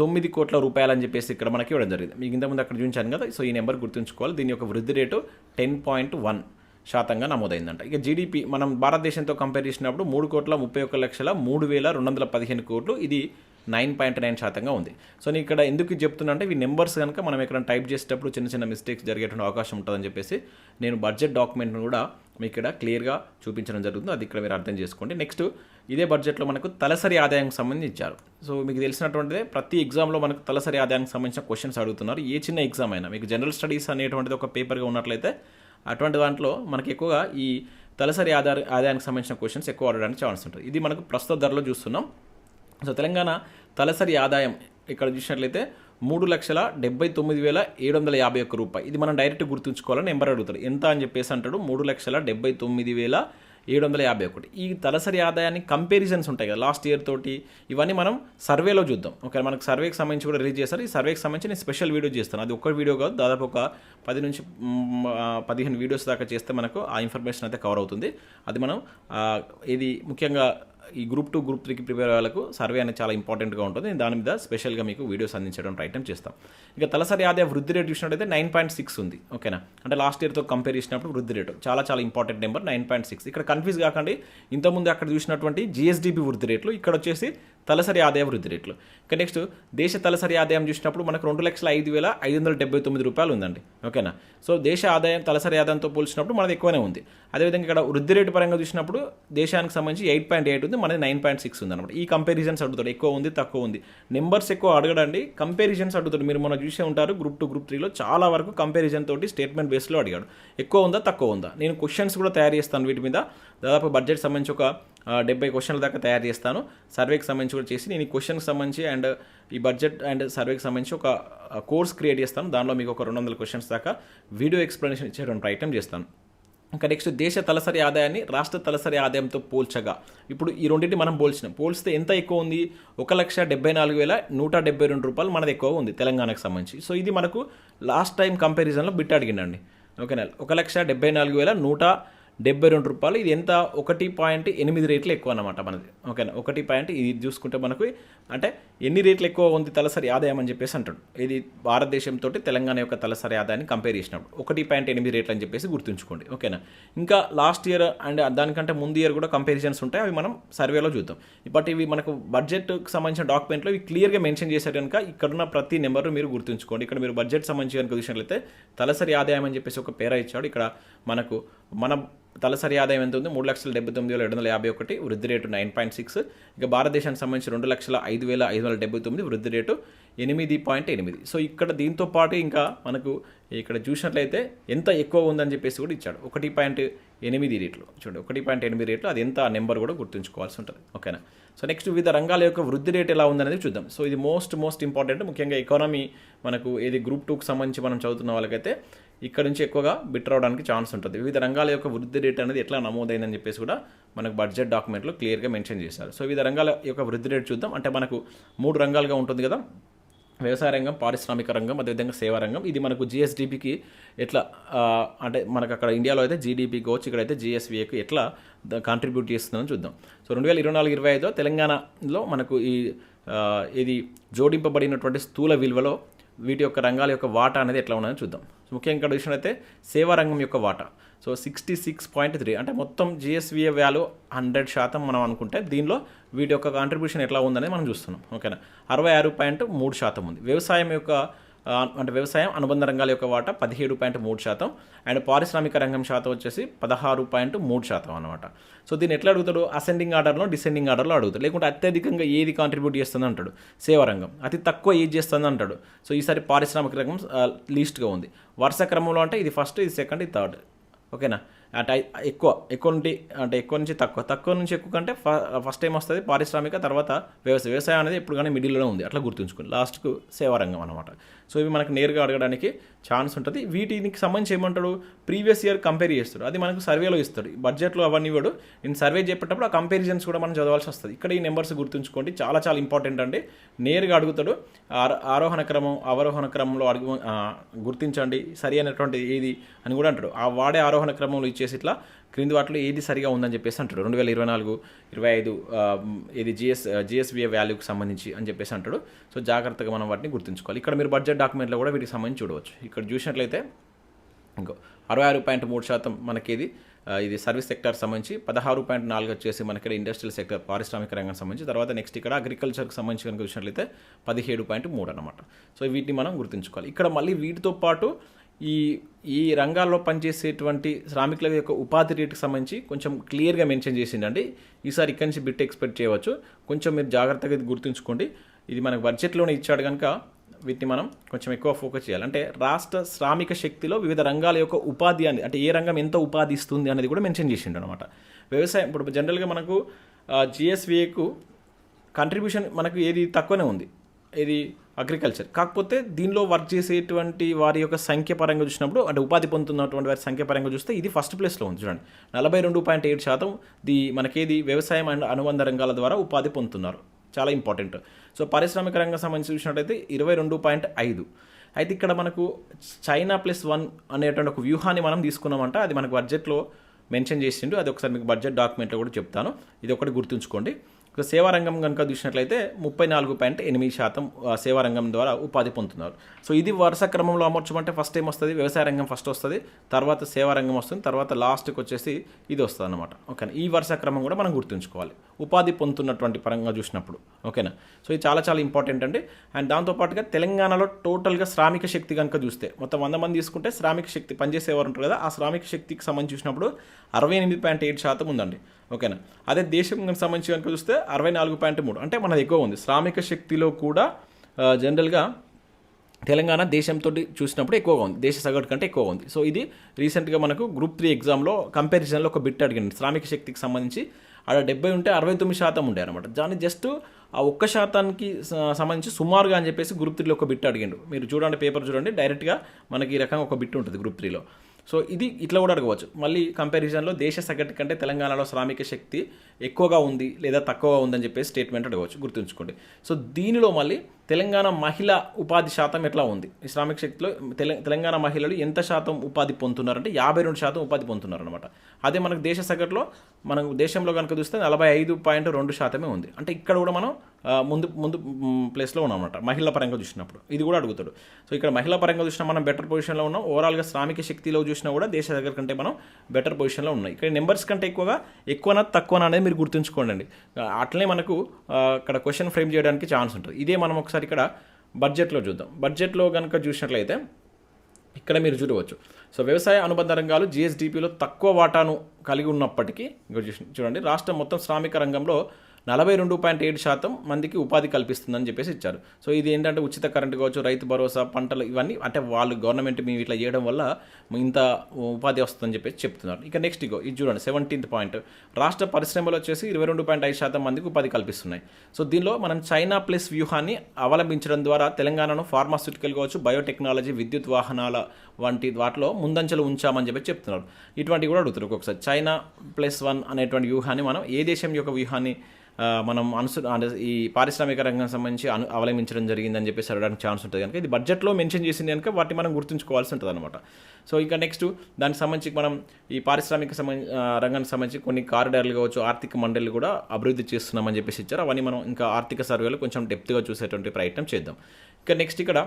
తొమ్మిది కోట్ల రూపాయలు అని చెప్పేసి ఇక్కడ మనకి ఇవ్వడం జరిగింది. మీకు ఇంతకుముందు అక్కడ చూపించాను కదా సో ఈ నెంబర్ గుర్తుంచుకోవాలి. దీని యొక్క వృద్ధి రేటు టెన్ పాయింట్ వన్ శాతంగా నమోదైందంట. ఇక జీడిపి మనం భారతదేశంతో కంపేర్ చేసినప్పుడు మూడు కోట్ల ముప్పై ఒక్క లక్షల మూడు వేల రెండు వందల పదిహేను కోట్లు. ఇది నైన్ పాయింట్ నైన్ శాతంగా ఉంది. సో నేను ఇక్కడ ఎందుకు చెప్తున్నా అంటే ఇవి నెంబర్స్ కనుక మనం ఇక్కడ టైప్ చేసేటప్పుడు చిన్న చిన్న మిస్టేక్స్ జరిగేటువంటి అవకాశం ఉంటుందని చెప్పేసి నేను బడ్జెట్ డాక్యుమెంట్ను కూడా మీకు ఇక్కడ క్లియర్గా చూపించడం జరుగుతుంది. అది ఇక్కడ మీరు అర్థం చేసుకోండి. నెక్స్ట్ ఇదే బడ్జెట్లో మనకు తలసరి ఆదాయానికి సంబంధించి ఇచ్చారు సో మీకు తెలిసినటువంటిదే ప్రతి ఎగ్జామ్లో మనకు తలసరి ఆదాయానికి సంబంధించిన క్వశ్చన్స్ అడుగుతున్నారు. ఏ చిన్న ఎగ్జామ్ అయినా మీకు జనరల్ స్టడీస్ అనేటువంటిది ఒక పేపర్గా ఉన్నట్లయితే అటువంటి దాంట్లో మనకి ఎక్కువగా ఈ తలసరి ఆధార ఆదాయానికి సంబంధించిన క్వశ్చన్స్ ఎక్కువ అడగడానికి ఛాన్స్ ఉంటుంది. ఇది మనకు ప్రస్తుత ధరలో చూస్తున్నాం. సో తెలంగాణ తలసరి ఆదాయం ఇక్కడ చూసినట్లయితే మూడు లక్షల డెబ్బై తొమ్మిది వేల ఏడు వందల యాభై ఒక్క రూపాయి. ఇది మనం డైరెక్ట్ గుర్తుంచుకోవాలని నెంబర్ అడుగుతాడు. ఎంత అని చెప్పేసి అంటాడు మూడు లక్షల డెబ్బై తొమ్మిది వేల ఏడు వందల యాభై ఒకటి. ఈ తలసరి ఆదాయాన్ని కంపారిజన్స్ ఉంటాయి కదా లాస్ట్ ఇయర్ తోటి ఇవన్నీ మనం సర్వేలో చూద్దాం. ఓకే మనకు సర్వేకి సంబంధించి కూడా రిలీజ్ చేస్తారు. ఈ సర్వేకి సంబంధించి నేను స్పెషల్ వీడియో చేస్తాను. అది ఒక్క వీడియో కాదు దాదాపు ఒక పది నుంచి పదిహేను వీడియోస్ దాకా చేస్తే మనకు ఆ ఇన్ఫర్మేషన్ అయితే కవర్ అవుతుంది. అది మనం ఇది ముఖ్యంగా ఈ గ్రూప్ టూ గ్రూప్ త్రీకి ప్రిపేర్ అయ్యే వాళ్ళకు సర్వే అనేది చాలా ఇంపార్టెంట్గా ఉంటుంది. నేను దాని మీద స్పెషల్గా మీకు వీడియోస్ అందించడం ప్రయత్నం చేస్తాం. ఇక తలసరి ఆదాయ వృద్ధి రేటు చూసినట్టయితే నైన్ పాయింట్ సిక్స్ ఉంది. ఓకేనా? అంటే లాస్ట్ ఇయర్తో కంపేర్ చేసినప్పుడు వృద్ధి రేటు. చాలా చాలా important number nine point six. ఇక్కడ కన్ఫ్యూజ్ కాకండి. ఇంతకుముందు అక్కడ చూసినటువంటి జిఎస్డిపి వృద్ధి రేట్లు. ఇక్కడ వచ్చేసి తలసరి ఆదాయ వృద్ధి రేట్లు. ఇక నెక్స్ట్ దేశ తలసరి ఆదాయం చూసినప్పుడు మనకు రెండు లక్షల ఐదు వేల ఐదు వందల డెబ్బై తొమ్మిది రూపాయలు ఉందండి. ఓకేనా? సో దేశ ఆదాయం తలసరి ఆదాయంతో పోల్చినప్పుడు మనది ఎక్కువనే ఉంది. అదేవిధంగా ఇక్కడ వృద్ధి రేటు పరంగా చూసినప్పుడు దేశానికి సంబంధించి ఎయిట్ పాయింట్ ఎయిట్ ఉంది మనది నైన్ పాయింట్ సిక్స్ ఉంది అనమాట ఈ కంపారిజన్స్ అడుగుతాడు ఎక్కువ ఉంది తక్కువ ఉంది. నెంబర్స్ ఎక్కువ అడగడండి కంపారిజన్స్ అడుగుతాడు. మీరు మనం చూసే ఉంటారు గ్రూప్ టూ గ్రూప్ త్రీలో చాలా వరకు కంపారిజన్ తోటి స్టేట్మెంట్ బేస్లో అడిగాడు. ఎక్కువ ఉందా తక్కువ ఉందా? నేను క్వశ్చన్స్ కూడా తయారు చేస్తాను వీటి మీద. దాదాపు బడ్జెట్ సంబంధించి ఒక డెబ్బై క్వశ్చన్ల దాకా తయారు చేస్తాను. సర్వేకి సంబంధించి కూడా చేసి నేను ఈ క్వశ్చన్కి సంబంధించి అండ్ ఈ బడ్జెట్ అండ్ సర్వేకి సంబంధించి ఒక కోర్స్ క్రియేట్ చేస్తాను. దానిలో మీకు ఒక రెండు వందల క్వశ్చన్స్ దాకా వీడియో ఎక్స్ప్లెనేషన్ ఇచ్చేటువంటి ప్రయత్నం చేస్తాను. ఇంకా నెక్స్ట్ దేశ తలసరి ఆదాయాన్ని రాష్ట్ర తలసరి ఆదాయంతో పోల్చగా. ఇప్పుడు ఈ రెండింటిని మనం పోల్చినాం. పోల్స్తే ఎంత ఎక్కువ ఉంది? ఒక లక్ష డెబ్బై నాలుగు వేల నూట డెబ్బై రెండు రూపాయలు మనది ఎక్కువ ఉంది తెలంగాణకు సంబంధించి. సో ఇది మనకు లాస్ట్ టైం కంపారిజన్లో బిట్ అడిగిండండి. ఓకేనా? ఒక లక్ష డెబ్బై నాలుగు వేల నూట డెబ్బై రెండు రూపాయలు. ఇది ఎంత? ఒకటి పాయింట్ ఎనిమిది రేట్లు ఎక్కువ అనమాట మనది. ఓకేనా? ఒకటి పాయింట్ ఇది చూసుకుంటే మనకు అంటే ఎన్ని రేట్లు ఎక్కువ ఉంది తలసరి ఆదాయం అని చెప్పేసి అంటాడు. ఇది భారతదేశంతో తెలంగాణ యొక్క తలసరి ఆదాయాన్ని కంపేర్ చేసినప్పుడు. ఒకటి పాయింట్ ఎనిమిది రేట్లు అని చెప్పేసి గుర్తుంచుకోండి. ఓకేనా? ఇంకా లాస్ట్ ఇయర్ అండ్ దానికంటే ముందు ఇయర్ కూడా కంపారిజన్స్ ఉంటాయి. అవి మనం సర్వేలో చూద్దాం. బట్ ఇవి మనకు బడ్జెట్కి సంబంధించిన డాక్యుమెంట్లో ఇవి క్లియర్గా మెన్షన్ చేశారు కనుక ఇక్కడున్న ప్రతి నెంబర్ మీరు గుర్తుంచుకోండి. ఇక్కడ మీరు బడ్జెట్ సంబంధించి కనుక చూసినట్లయితే తలసరి ఆదాయం అని చెప్పేసి ఒక పేర ఇచ్చాడు. ఇక్కడ మనకు మన తలసరి ఆదాయం ఎంత ఉంది? మూడు లక్షల డెబ్బై తొమ్మిది వేల ఏడు వందల యాభై ఒకటి వృద్ధి రేటు నైన్ పాయింట్ సిక్స్. ఇక భారతదేశానికి సంబంధించి రెండు లక్షల ఐదు వేల ఐదు వందల డెబ్బై తొమ్మిది వృద్ధి రేటు ఎనిమిది పాయింట్ ఎనిమిది. సో ఇక్కడ దీంతో పాటు ఇంకా మనకు ఇక్కడ చూసినట్లయితే ఎంత ఎక్కువ ఉందని చెప్పేసి కూడా ఇచ్చాడు. ఒకటి పాయింట్ ఎనిమిది రేట్లు. చూడండి ఒకటి పాయింట్ ఎనిమిది రేట్లు. అది ఎంత? నెంబర్ కూడా గుర్తుంచుకోవాల్సి ఉంటుంది. ఓకేనా? సో నెక్స్ట్ వివిధ రంగాల యొక్క వృద్ధి రేట్ ఎలా ఉందనేది చూద్దాం. సో ఇది మోస్ట్ మోస్ట్ ఇంపార్టెంట్. ముఖ్యంగా ఎకానమీ మనకు ఏది గ్రూప్ టూకి సంబంధించి మనం చదువుతున్న వాళ్ళకైతే ఇక్కడ నుంచి ఎక్కువగా బిట్ రావడానికి ఛాన్స్ ఉంటుంది. వివిధ రంగాల యొక్క వృద్ధి రేట్ అనేది ఎట్లా నమోదైందని చెప్పేసి కూడా మనకు బడ్జెట్ డాక్యుమెంట్లో క్లియర్గా మెన్షన్ చేశారు. సో వివిధ రంగాల యొక్క వృద్ధి రేట్ చూద్దాం. అంటే మనకు మూడు రంగాలుగా ఉంటుంది కదా? వ్యవసాయ రంగం పారిశ్రామిక రంగం అదేవిధంగా సేవా రంగం. ఇది మనకు జిఎస్డిపికి ఎట్లా అంటే మనకు అక్కడ ఇండియాలో అయితే జీడిపి కావచ్చు ఇక్కడైతే జిఎస్విఏకి ఎట్లా కాంట్రిబ్యూట్ చేస్తుందని చూద్దాం. సో రెండు వేల ఇరవై నాలుగు ఇరవై ఐదులో తెలంగాణలో మనకు ఈ ఇది జోడింపబడినటువంటి స్థూల విలువలో వీటి యొక్క రంగాల యొక్క వాటా అనేది ఎట్లా ఉన్నదని చూద్దాం. ముఖ్యంగా ఇక్కడ అయితే సేవా రంగం యొక్క వాటా. So sixty six point three అంటే మొత్తం జిఎస్విఏ వాల్యూ హండ్రెడ్ శాతం మనం అనుకుంటే దీనిలో వీటి యొక్క కాంట్రిబ్యూషన్ ఎట్లా ఉందనేది మనం చూస్తున్నాం. ఓకేనా? అరవై ఆరు పాయింట్ మూడు శాతం ఉంది. వ్యవసాయం యొక్క అంటే వ్యవసాయం అనుబంధ రంగాల యొక్క వాటా పదిహేడు పాయింట్ మూడు శాతం. అండ్ పారిశ్రామిక రంగం శాతం వచ్చేసి పదహారు పాయింట్ మూడు శాతం అనమాట సో దీన్ని ఎట్లా అడుగుతాడు? అసెండింగ్ ఆర్డర్లో డిసెండింగ్ ఆర్డర్లో అడుగుతాడు. లేకుంటే అత్యధికంగా ఏది కాంట్రిబ్యూట్ చేస్తుంది అంటాడు? సేవా రంగం. అతి తక్కువ ఏది చేస్తుంది అంటాడు? సో ఈసారి పారిశ్రామిక రంగం లీస్ట్గా ఉంది. వరుస క్రమంలో అంటే ఇది ఫస్ట్ ఇది సెకండ్ ఇది థర్డ్ ఓకేనా? అంటే ఎక్కువ ఎక్కువ నుండి అంటే ఎక్కువ నుంచి తక్కువ. తక్కువ నుంచి ఎక్కువ కంటే ఫ- ఫస్ట్ టైం వస్తుంది పారిశ్రామిక తర్వాత వ్యవసాయం వ్యవసాయం అనేది ఎప్పుడు కానీ మిడిల్లో ఉంది. అట్లా గుర్తుంచుకోండి. లాస్ట్కు సేవారంగం అనమాట సో ఇవి మనకు నేరుగా అడగడానికి ఛాన్స్ ఉంటుంది. వీటికి సంబంధించి ఏమంటాడు? ప్రీవియస్ ఇయర్ కంపేర్ చేస్తాడు. అది మనకు సర్వేలో ఇస్తాడు. బడ్జెట్లో అవన్నీ ఇవ్వడు. నేను సర్వే చెప్పేటప్పుడు ఆ కంపారిజన్స్ కూడా మనం చదవాల్సి వస్తుంది. ఇక్కడ ఈ నెంబర్స్ గుర్తుంచుకోండి. చాలా చాలా ఇంపార్టెంట్ అండి. నేరుగా అడుగుతాడు ఆరోహణ క్రమం అవరోహణ క్రమంలో అడుగు గుర్తించండి. సరి అయినటువంటి ఏది అని కూడా అంటాడు. ఆ వాడే ఆరోహణ క్రమంలో చేసి ఇట్లా క్రింది వాటిలో ఏది సరిగా ఉందని చెప్పేసి అంటాడు. రెండు వేల ఇరవై నాలుగు ఇరవై ఐదు ఇది జిఎస్ జిఎస్బిఏ వాల్యూకి సంబంధించి అని చెప్పేసి అంటాడు. సో జాగ్రత్తగా మనం వాటిని గుర్తుంచుకోవాలి. ఇక్కడ మీరు బడ్జెట్ డాక్యుమెంట్లో కూడా వీటికి సంబంధించి చూడవచ్చు. ఇక్కడ చూసినట్లయితే ఇంకో అరవై ఆరు పాయింట్ మూడు శాతం మనకి ఇది ఇది సర్వీస్ సెక్టర్ సంబంధించి పదహారు పాయింట్ నాలుగు వచ్చేసి మనకి ఇక్కడ ఇండస్ట్రియల్ సెక్టర్ పారిశ్రామిక రంగం సంబంధించి తర్వాత నెక్స్ట్ ఇక్కడ అగ్రికల్చర్కి సంబంధించి కనుక చూసినట్లయితే పదిహేడు పాయింట్ మూడు అనమాట సో వీటిని మనం గుర్తుంచుకోవాలి. ఇక్కడ మళ్ళీ వీటితో పాటు ఈ ఈ రంగాల్లో పనిచేసేటువంటి శ్రామికుల యొక్క ఉపాధి రేటుకి సంబంధించి కొంచెం క్లియర్గా మెన్షన్ చేసిండండి. ఈసారి ఇక్కడి నుంచి బిట్ ఎక్స్పెక్ట్ చేయవచ్చు. కొంచెం మీరు జాగ్రత్తగా గుర్తుంచుకోండి. ఇది మనకు బడ్జెట్లోనే ఇచ్చాడు కనుక వీటిని మనం కొంచెం ఎక్కువ ఫోకస్ చేయాలి. అంటే రాష్ట్ర శ్రామిక శక్తిలో వివిధ రంగాల యొక్క ఉపాధి అని అంటే ఏ రంగం ఎంత ఉపాధి ఇస్తుంది అనేది కూడా మెన్షన్ చేసిండు అనమాట వ్యవసాయం ఇప్పుడు జనరల్గా మనకు జిఎస్విఏకు కంట్రిబ్యూషన్ మనకు ఏది తక్కువనే ఉంది. ఇది అగ్రికల్చర్. కాకపోతే దీనిలో వర్క్ చేసేటువంటి వారి యొక్క సంఖ్య పరంగా చూసినప్పుడు అంటే ఉపాధి పొందుతున్నటువంటి వారి సంఖ్య పరంగా చూస్తే ఇది ఫస్ట్ ప్లేస్లో ఉంది చూడండి. నలభై రెండు పాయింట్ ఏడు శాతం ది మనకేది వ్యవసాయం అండ్ అనుబంధ రంగాల ద్వారా ఉపాధి పొందుతున్నారు. చాలా ఇంపార్టెంట్. సో పారిశ్రామిక రంగం సంబంధించి చూసినట్టయితే ఇరవై రెండు పాయింట్ ఐదు. అయితే ఇక్కడ మనకు చైనా ప్లస్ వన్ అనేటువంటి ఒక వ్యూహాన్ని మనం తీసుకున్నామంట. అది మనకు బడ్జెట్లో మెన్షన్ చేసిండు. అది ఒకసారి మీకు బడ్జెట్ డాక్యుమెంట్లో కూడా చెప్తాను. ఇది ఒకటి గుర్తుంచుకోండి. ఇక సేవారంగం కనుక చూసినట్లయితే ముప్పై నాలుగు పాయింట్ ఎనిమిది శాతం సేవారంగం ద్వారా ఉపాధి పొందుతున్నారు. సో ఇది వరుస క్రమంలో అమర్చమంటే ఫస్ట్ టైం వస్తుంది వ్యవసాయ రంగం ఫస్ట్ వస్తుంది తర్వాత సేవారంగం వస్తుంది తర్వాత లాస్ట్కి వచ్చేసి ఇది వస్తుంది అనమాట ఓకేనా? ఈ వరుస క్రమం కూడా మనం గుర్తుంచుకోవాలి. ఉపాధి పొందుతున్నటువంటి పరంగా చూసినప్పుడు. ఓకేనా? సో ఇది చాలా చాలా ఇంపార్టెంట్ అండి. అండ్ దాంతోపాటుగా తెలంగాణలో టోటల్గా శ్రామిక శక్తి కనుక చూస్తే మొత్తం వంద మంది తీసుకుంటే శ్రామిక శక్తి పనిచేసేవారు ఉంటారు కదా ఆ శ్రామిక శక్తికి సంబంధించి చూసినప్పుడు అరవై ఎనిమిది పాయింట్ ఏడు శాతం ఉందండి. ఓకేనా? అదే దేశం సంబంధించి కనుక చూస్తే అరవై నాలుగు పాయింట్ మూడు. అంటే మనది ఎక్కువ ఉంది. శ్రామిక శక్తిలో కూడా జనరల్గా తెలంగాణ దేశంతో చూసినప్పుడు ఎక్కువగా ఉంది. దేశ సగటు కంటే ఎక్కువ ఉంది. సో ఇది రీసెంట్గా మనకు గ్రూప్ త్రీ ఎగ్జామ్లో కంపారిజన్లో ఒక బిట్ అడిగింది. శ్రామిక శక్తికి సంబంధించి ఆడ డెబ్బై ఉంటే అరవై తొమ్మిది శాతం ఉండే అనమాట దాన్ని జస్ట్ ఆ ఒక్క శాతానికి సంబంధించి సుమారుగా అని చెప్పేసి గ్రూప్ త్రీలో ఒక బిట్ అడిగిండు. మీరు చూడండి పేపర్ చూడండి డైరెక్ట్గా మనకి ఈ రకంగా ఒక బిట్ ఉంటుంది గ్రూప్ త్రీలో సో ఇది ఇట్లా కూడా అడగవచ్చు. మళ్ళీ కంపారిజన్లో దేశ సగటు కంటే తెలంగాణలో శ్రామిక శక్తి ఎక్కువగా ఉంది లేదా తక్కువగా ఉందని చెప్పేసి స్టేట్మెంట్ అడగవచ్చు. గుర్తుంచుకోండి. సో దీనిలో మళ్ళీ తెలంగాణ మహిళ ఉపాధి శాతం ఎట్లా ఉంది? ఈ శ్రామిక శక్తిలో తెల తెలంగాణ మహిళలు ఎంత శాతం ఉపాధి పొందుతున్నారంటే యాభై రెండు శాతం ఉపాధి పొందుతున్నారు అనమాట అదే మనకు దేశ సగటులో మనం దేశంలో కనుక చూస్తే నలభై ఐదు పాయింట్ రెండు శాతమే ఉంది. అంటే ఇక్కడ కూడా మనం ముందు ముందు ప్లేస్లో ఉన్నాం అనమాట మహిళల పరంగా చూసినప్పుడు. ఇది కూడా అడుగుతాడు. సో ఇక్కడ మహిళా పరంగా చూసినా మనం బెటర్ పొజిషన్లో ఉన్నాం. ఓవరాల్గా శ్రామిక శక్తిలో చూసినా కూడా దేశ దగ్గర కంటే మనం బెటర్ పొజిషన్లో ఉన్నాయి ఇక్కడ నెంబర్స్ కంటే ఎక్కువగా ఎక్కువనా తక్కువనా అనేది మీరు గుర్తుంచుకోండి అట్లనే మనకు ఇక్కడ క్వశ్చన్ ఫ్రేమ్ చేయడానికి ఛాన్స్ ఉంటుంది. ఇదే మనం ఒకసారి ఇక్కడ బడ్జెట్లో చూద్దాం. బడ్జెట్లో కనుక చూసినట్లయితే ఇక్కడ మీరు చూడవచ్చు. సో వ్యవసాయ అనుబంధ రంగాలు జిఎస్డిపిలో తక్కువ వాటాను కలిగి ఉన్నప్పటికీ చూసి- చూడండి. రాష్ట్రం మొత్తం శ్రామిక రంగంలో నలభై రెండు పాయింట్ ఏడు శాతం మందికి ఉపాధి కల్పిస్తుందని చెప్పేసి ఇచ్చారు. సో ఇది ఏంటంటే ఉచిత కరెంట్ కావచ్చు రైతు భరోసా పంటలు ఇవన్నీ అంటే వాళ్ళు గవర్నమెంట్ మేము ఇట్లా చేయడం వల్ల ఇంత ఉపాధి వస్తుందని చెప్పేసి చెప్తున్నారు. ఇక నెక్స్ట్ ఇగో ఇది చూడండి సెవెంటీన్త్ పాయింట్. రాష్ట్ర పరిశ్రమలు వచ్చేసి ఇరవై రెండు పాయింట్ ఐదు శాతం మందికి ఉపాధి కల్పిస్తున్నాయి. సో దీనిలో మనం చైనా ప్లస్ వ్యూహాన్ని అవలంబించడం ద్వారా తెలంగాణను ఫార్మాస్యూటికల్ కావచ్చు బయోటెక్నాలజీ విద్యుత్ వాహనాల వంటి వాటిలో ముందంచెలు ఉంచామని చెప్పి చెప్తున్నారు. ఇటువంటివి కూడా అడుగుతారు ఒక్కొక్కసారి. చైనా ప్లస్ వన్ అనేటువంటి వ్యూహాన్ని మనం ఏ దేశం యొక్క వ్యూహాన్ని మనం అనుసు అంటే ఈ పారిశ్రామిక రంగం సంబంధించి అను అవలంబించడం జరిగిందని చెప్పేసి అడగడానికి ఛాన్స్ ఉంటుంది కనుక ఇది బడ్జెట్లో మెన్షన్ చేసింది కనుక వాటిని మనం గుర్తుంచుకోవాల్సి ఉంటుంది అనమాట సో ఇక నెక్స్ట్ దానికి సంబంధించి మనం ఈ పారిశ్రామిక సంబంధించి రంగానికి సంబంధించి కొన్ని కారిడార్లు కావచ్చు ఆర్థిక మండలి కూడా అభివృద్ధి చేస్తున్నామని చెప్పేసి ఇచ్చారు. అవన్నీ మనం ఇంకా ఆర్థిక సర్వేలో కొంచెం డెప్త్గా చూసేటువంటి ప్రయత్నం చేద్దాం. ఇంకా నెక్స్ట్ ఇక్కడ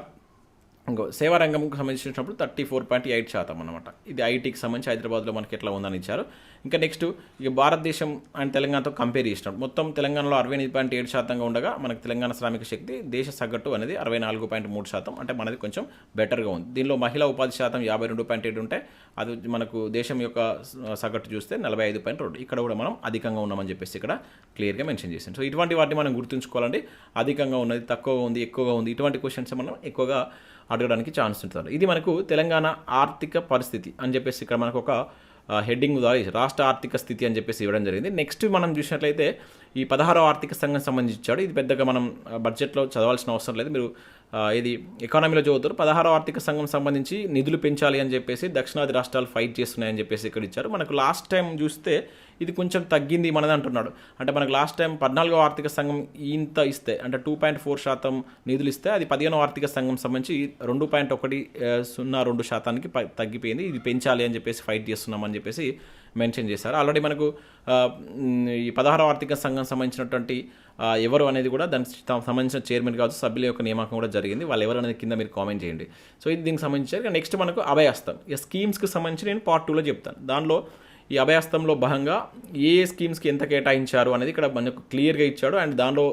ఇంకో సేవా రంగంకి సంబంధించినప్పుడు థర్టీ ఫోర్ పాయింట్ ఎయిట్ శాతం అనమాట ఇది ఐటీకి సంబంధించి హైదరాబాద్లో మనకి ఎట్లా ఉందని ఇచ్చారు. ఇంకా నెక్స్ట్ ఇక భారతదేశం అండ్ తెలంగాణతో కంపేర్ చేసినప్పుడు మొత్తం తెలంగాణలో అరవై ఎనిమిది పాయింట్ ఏడు శాతంగా ఉండగా మనకి తెలంగాణ శ్రామిక శక్తి దేశ సగటు అనేది అరవై నాలుగు పాయింట్ మూడు శాతం. అంటే మనది కొంచెం బెటర్గా ఉంది. దీనిలో మహిళా ఉపాధి శాతం యాభై రెండు పాయింట్ ఏడు ఉంటే అది మనకు దేశం యొక్క సగటు చూస్తే నలభై ఐదు పాయింట్ రెండు. ఇక్కడ కూడా మనం అధికంగా ఉన్నామని చెప్పేసి ఇక్కడ క్లియర్గా మెన్షన్ చేసాం సో ఇటువంటి వాటిని మనం గుర్తుంచుకోవాలండి. అధికంగా ఉన్నది తక్కువగా ఉంది ఎక్కువగా ఉంది. ఇటువంటి క్వశ్చన్స్ మనం ఎక్కువగా అడగడానికి ఛాన్స్ ఉంటుంది. ఇది మనకు తెలంగాణ ఆర్థిక పరిస్థితి అని చెప్పేసి ఇక్కడ మనకు ఒక హెడ్డింగ్ ద్వారా రాష్ట్ర ఆర్థిక స్థితి అని చెప్పేసి ఇవ్వడం జరిగింది. నెక్స్ట్ మనం చూసినట్లయితే ఈ పదహారో ఆర్థిక సంఘం సంబంధించి ఇచ్చాడు. ఇది పెద్దగా మనం బడ్జెట్లో చదవాల్సిన అవసరం లేదు. మీరు ఇది ఎకానమీలో చదువుతారు. పదహారో ఆర్థిక సంఘం సంబంధించి నిధులు పెంచాలి అని చెప్పేసి దక్షిణాది రాష్ట్రాలు ఫైట్ చేస్తున్నాయని చెప్పేసి ఇక్కడ ఇచ్చారు. మనకు లాస్ట్ టైం చూస్తే ఇది కొంచెం తగ్గింది మనది అంటున్నాడు. అంటే మనకు లాస్ట్ టైం పద్నాలుగో ఆర్థిక సంఘం ఇంత ఇస్తే అంటే టూ పాయింట్ ఫోర్ శాతం నిధులు ఇస్తే అది పదిహేనో ఆర్థిక సంఘం సంబంధించి రెండు పాయింట్ ఒకటి సున్నా రెండు శాతానికి తగ్గిపోయింది. ఇది పెంచాలి అని చెప్పేసి ఫైట్ చేస్తున్నామని చెప్పేసి మెన్షన్ చేశారు. ఆల్రెడీ మనకు ఈ పదహారో ఆర్థిక సంఘం సంబంధించినటువంటి ఎవరు అనేది కూడా దానికి సంబంధించిన చైర్మన్ కావచ్చు సభ్యుల యొక్క నియామకం కూడా జరిగింది. వాళ్ళు ఎవరు అనేది కింద మీరు కామెంట్ చేయండి. సో ఇది దీనికి సంబంధించి నెక్స్ట్ మనకు అభయాస్తం ఈ స్కీమ్స్కి సంబంధించి నేను పార్ట్ టూలో చెప్తాను. దానిలో ఈ అభయాస్తంలో భాగంగా ఏ ఏ స్కీమ్స్కి ఎంత కేటాయించారు అనేది ఇక్కడ మనకు క్లియర్గా ఇచ్చాడు. అండ్ దానిలో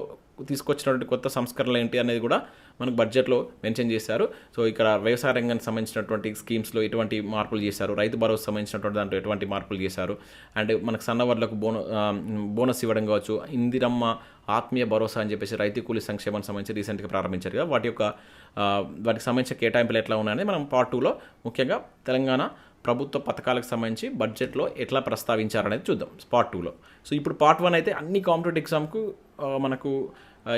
తీసుకొచ్చినటువంటి కొత్త సంస్కరణలు ఏంటి అనేది కూడా మనకు బడ్జెట్లో మెన్షన్ చేశారు. సో ఇక్కడ వ్యవసాయ రంగానికి సంబంధించినటువంటి స్కీమ్స్లో ఎటువంటి మార్పులు చేశారు? రైతు భరోసా సంబంధించినటువంటి దాంట్లో ఎటువంటి మార్పులు చేశారు? అండ్ మనకు సన్నవర్లకు బోన బోనస్ ఇవ్వడం కావచ్చు. ఇందిరమ్మ ఆత్మీయ భరోసా అని చెప్పేసి రైతు కూలి సంక్షేమానికి సంబంధించి రీసెంట్గా ప్రారంభించారు కదా. వాటి యొక్క వాటికి సంబంధించిన కేటాయింపులు ఎట్లా ఉన్నాయని మనం పార్ట్ టూలో ముఖ్యంగా తెలంగాణ ప్రభుత్వ పథకాలకు సంబంధించి బడ్జెట్లో ఎట్లా ప్రస్తావించారనేది చూద్దాం. పార్ట్ టూలో సో ఇప్పుడు పార్ట్ వన్ అయితే అన్ని కాంపిటేటివ్ ఎగ్జామ్కు మనకు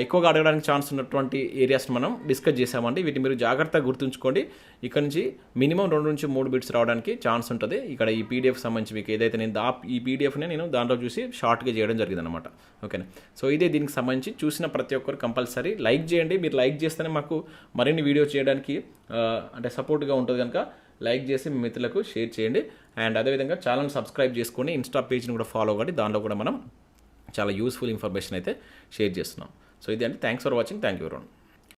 ఎక్కువగా అడగడానికి ఛాన్స్ ఉన్నటువంటి ఏరియాస్ని మనం డిస్కస్ చేసామండి వీటిని మీరు జాగ్రత్తగా గుర్తుంచుకోండి. ఇక్కడ నుంచి మినిమం రెండు నుంచి మూడు బిట్స్ రావడానికి ఛాన్స్ ఉంటుంది. ఇక్కడ ఈ పీడిఎఫ్ సంబంధించి మీకు ఏదైతే నేను దా ఈ పీడిఎఫ్ని నేను దాంట్లో చూసి షార్ట్గా చేయడం జరిగింది అనమాట ఓకేనా సో ఇదే దీనికి సంబంధించి చూసిన ప్రతి ఒక్కరు కంపల్సరీ లైక్ చేయండి. మీరు లైక్ చేస్తేనే మాకు మరిన్ని వీడియోస్ చేయడానికి అంటే సపోర్ట్గా ఉంటుంది కనుక లైక్ చేసి మీ మిత్రులకు షేర్ చేయండి. అండ్ అదేవిధంగా ఛానల్ సబ్స్క్రైబ్ చేసుకొని ఇన్స్టా పేజ్ని కూడా ఫాలో అవ్వండి. దానిలో కూడా మనం చాలా యూస్ఫుల్ ఇన్ఫర్మేషన్ అయితే షేర్ చేస్తున్నాం. సో ఇది అండి thanks for watching thank you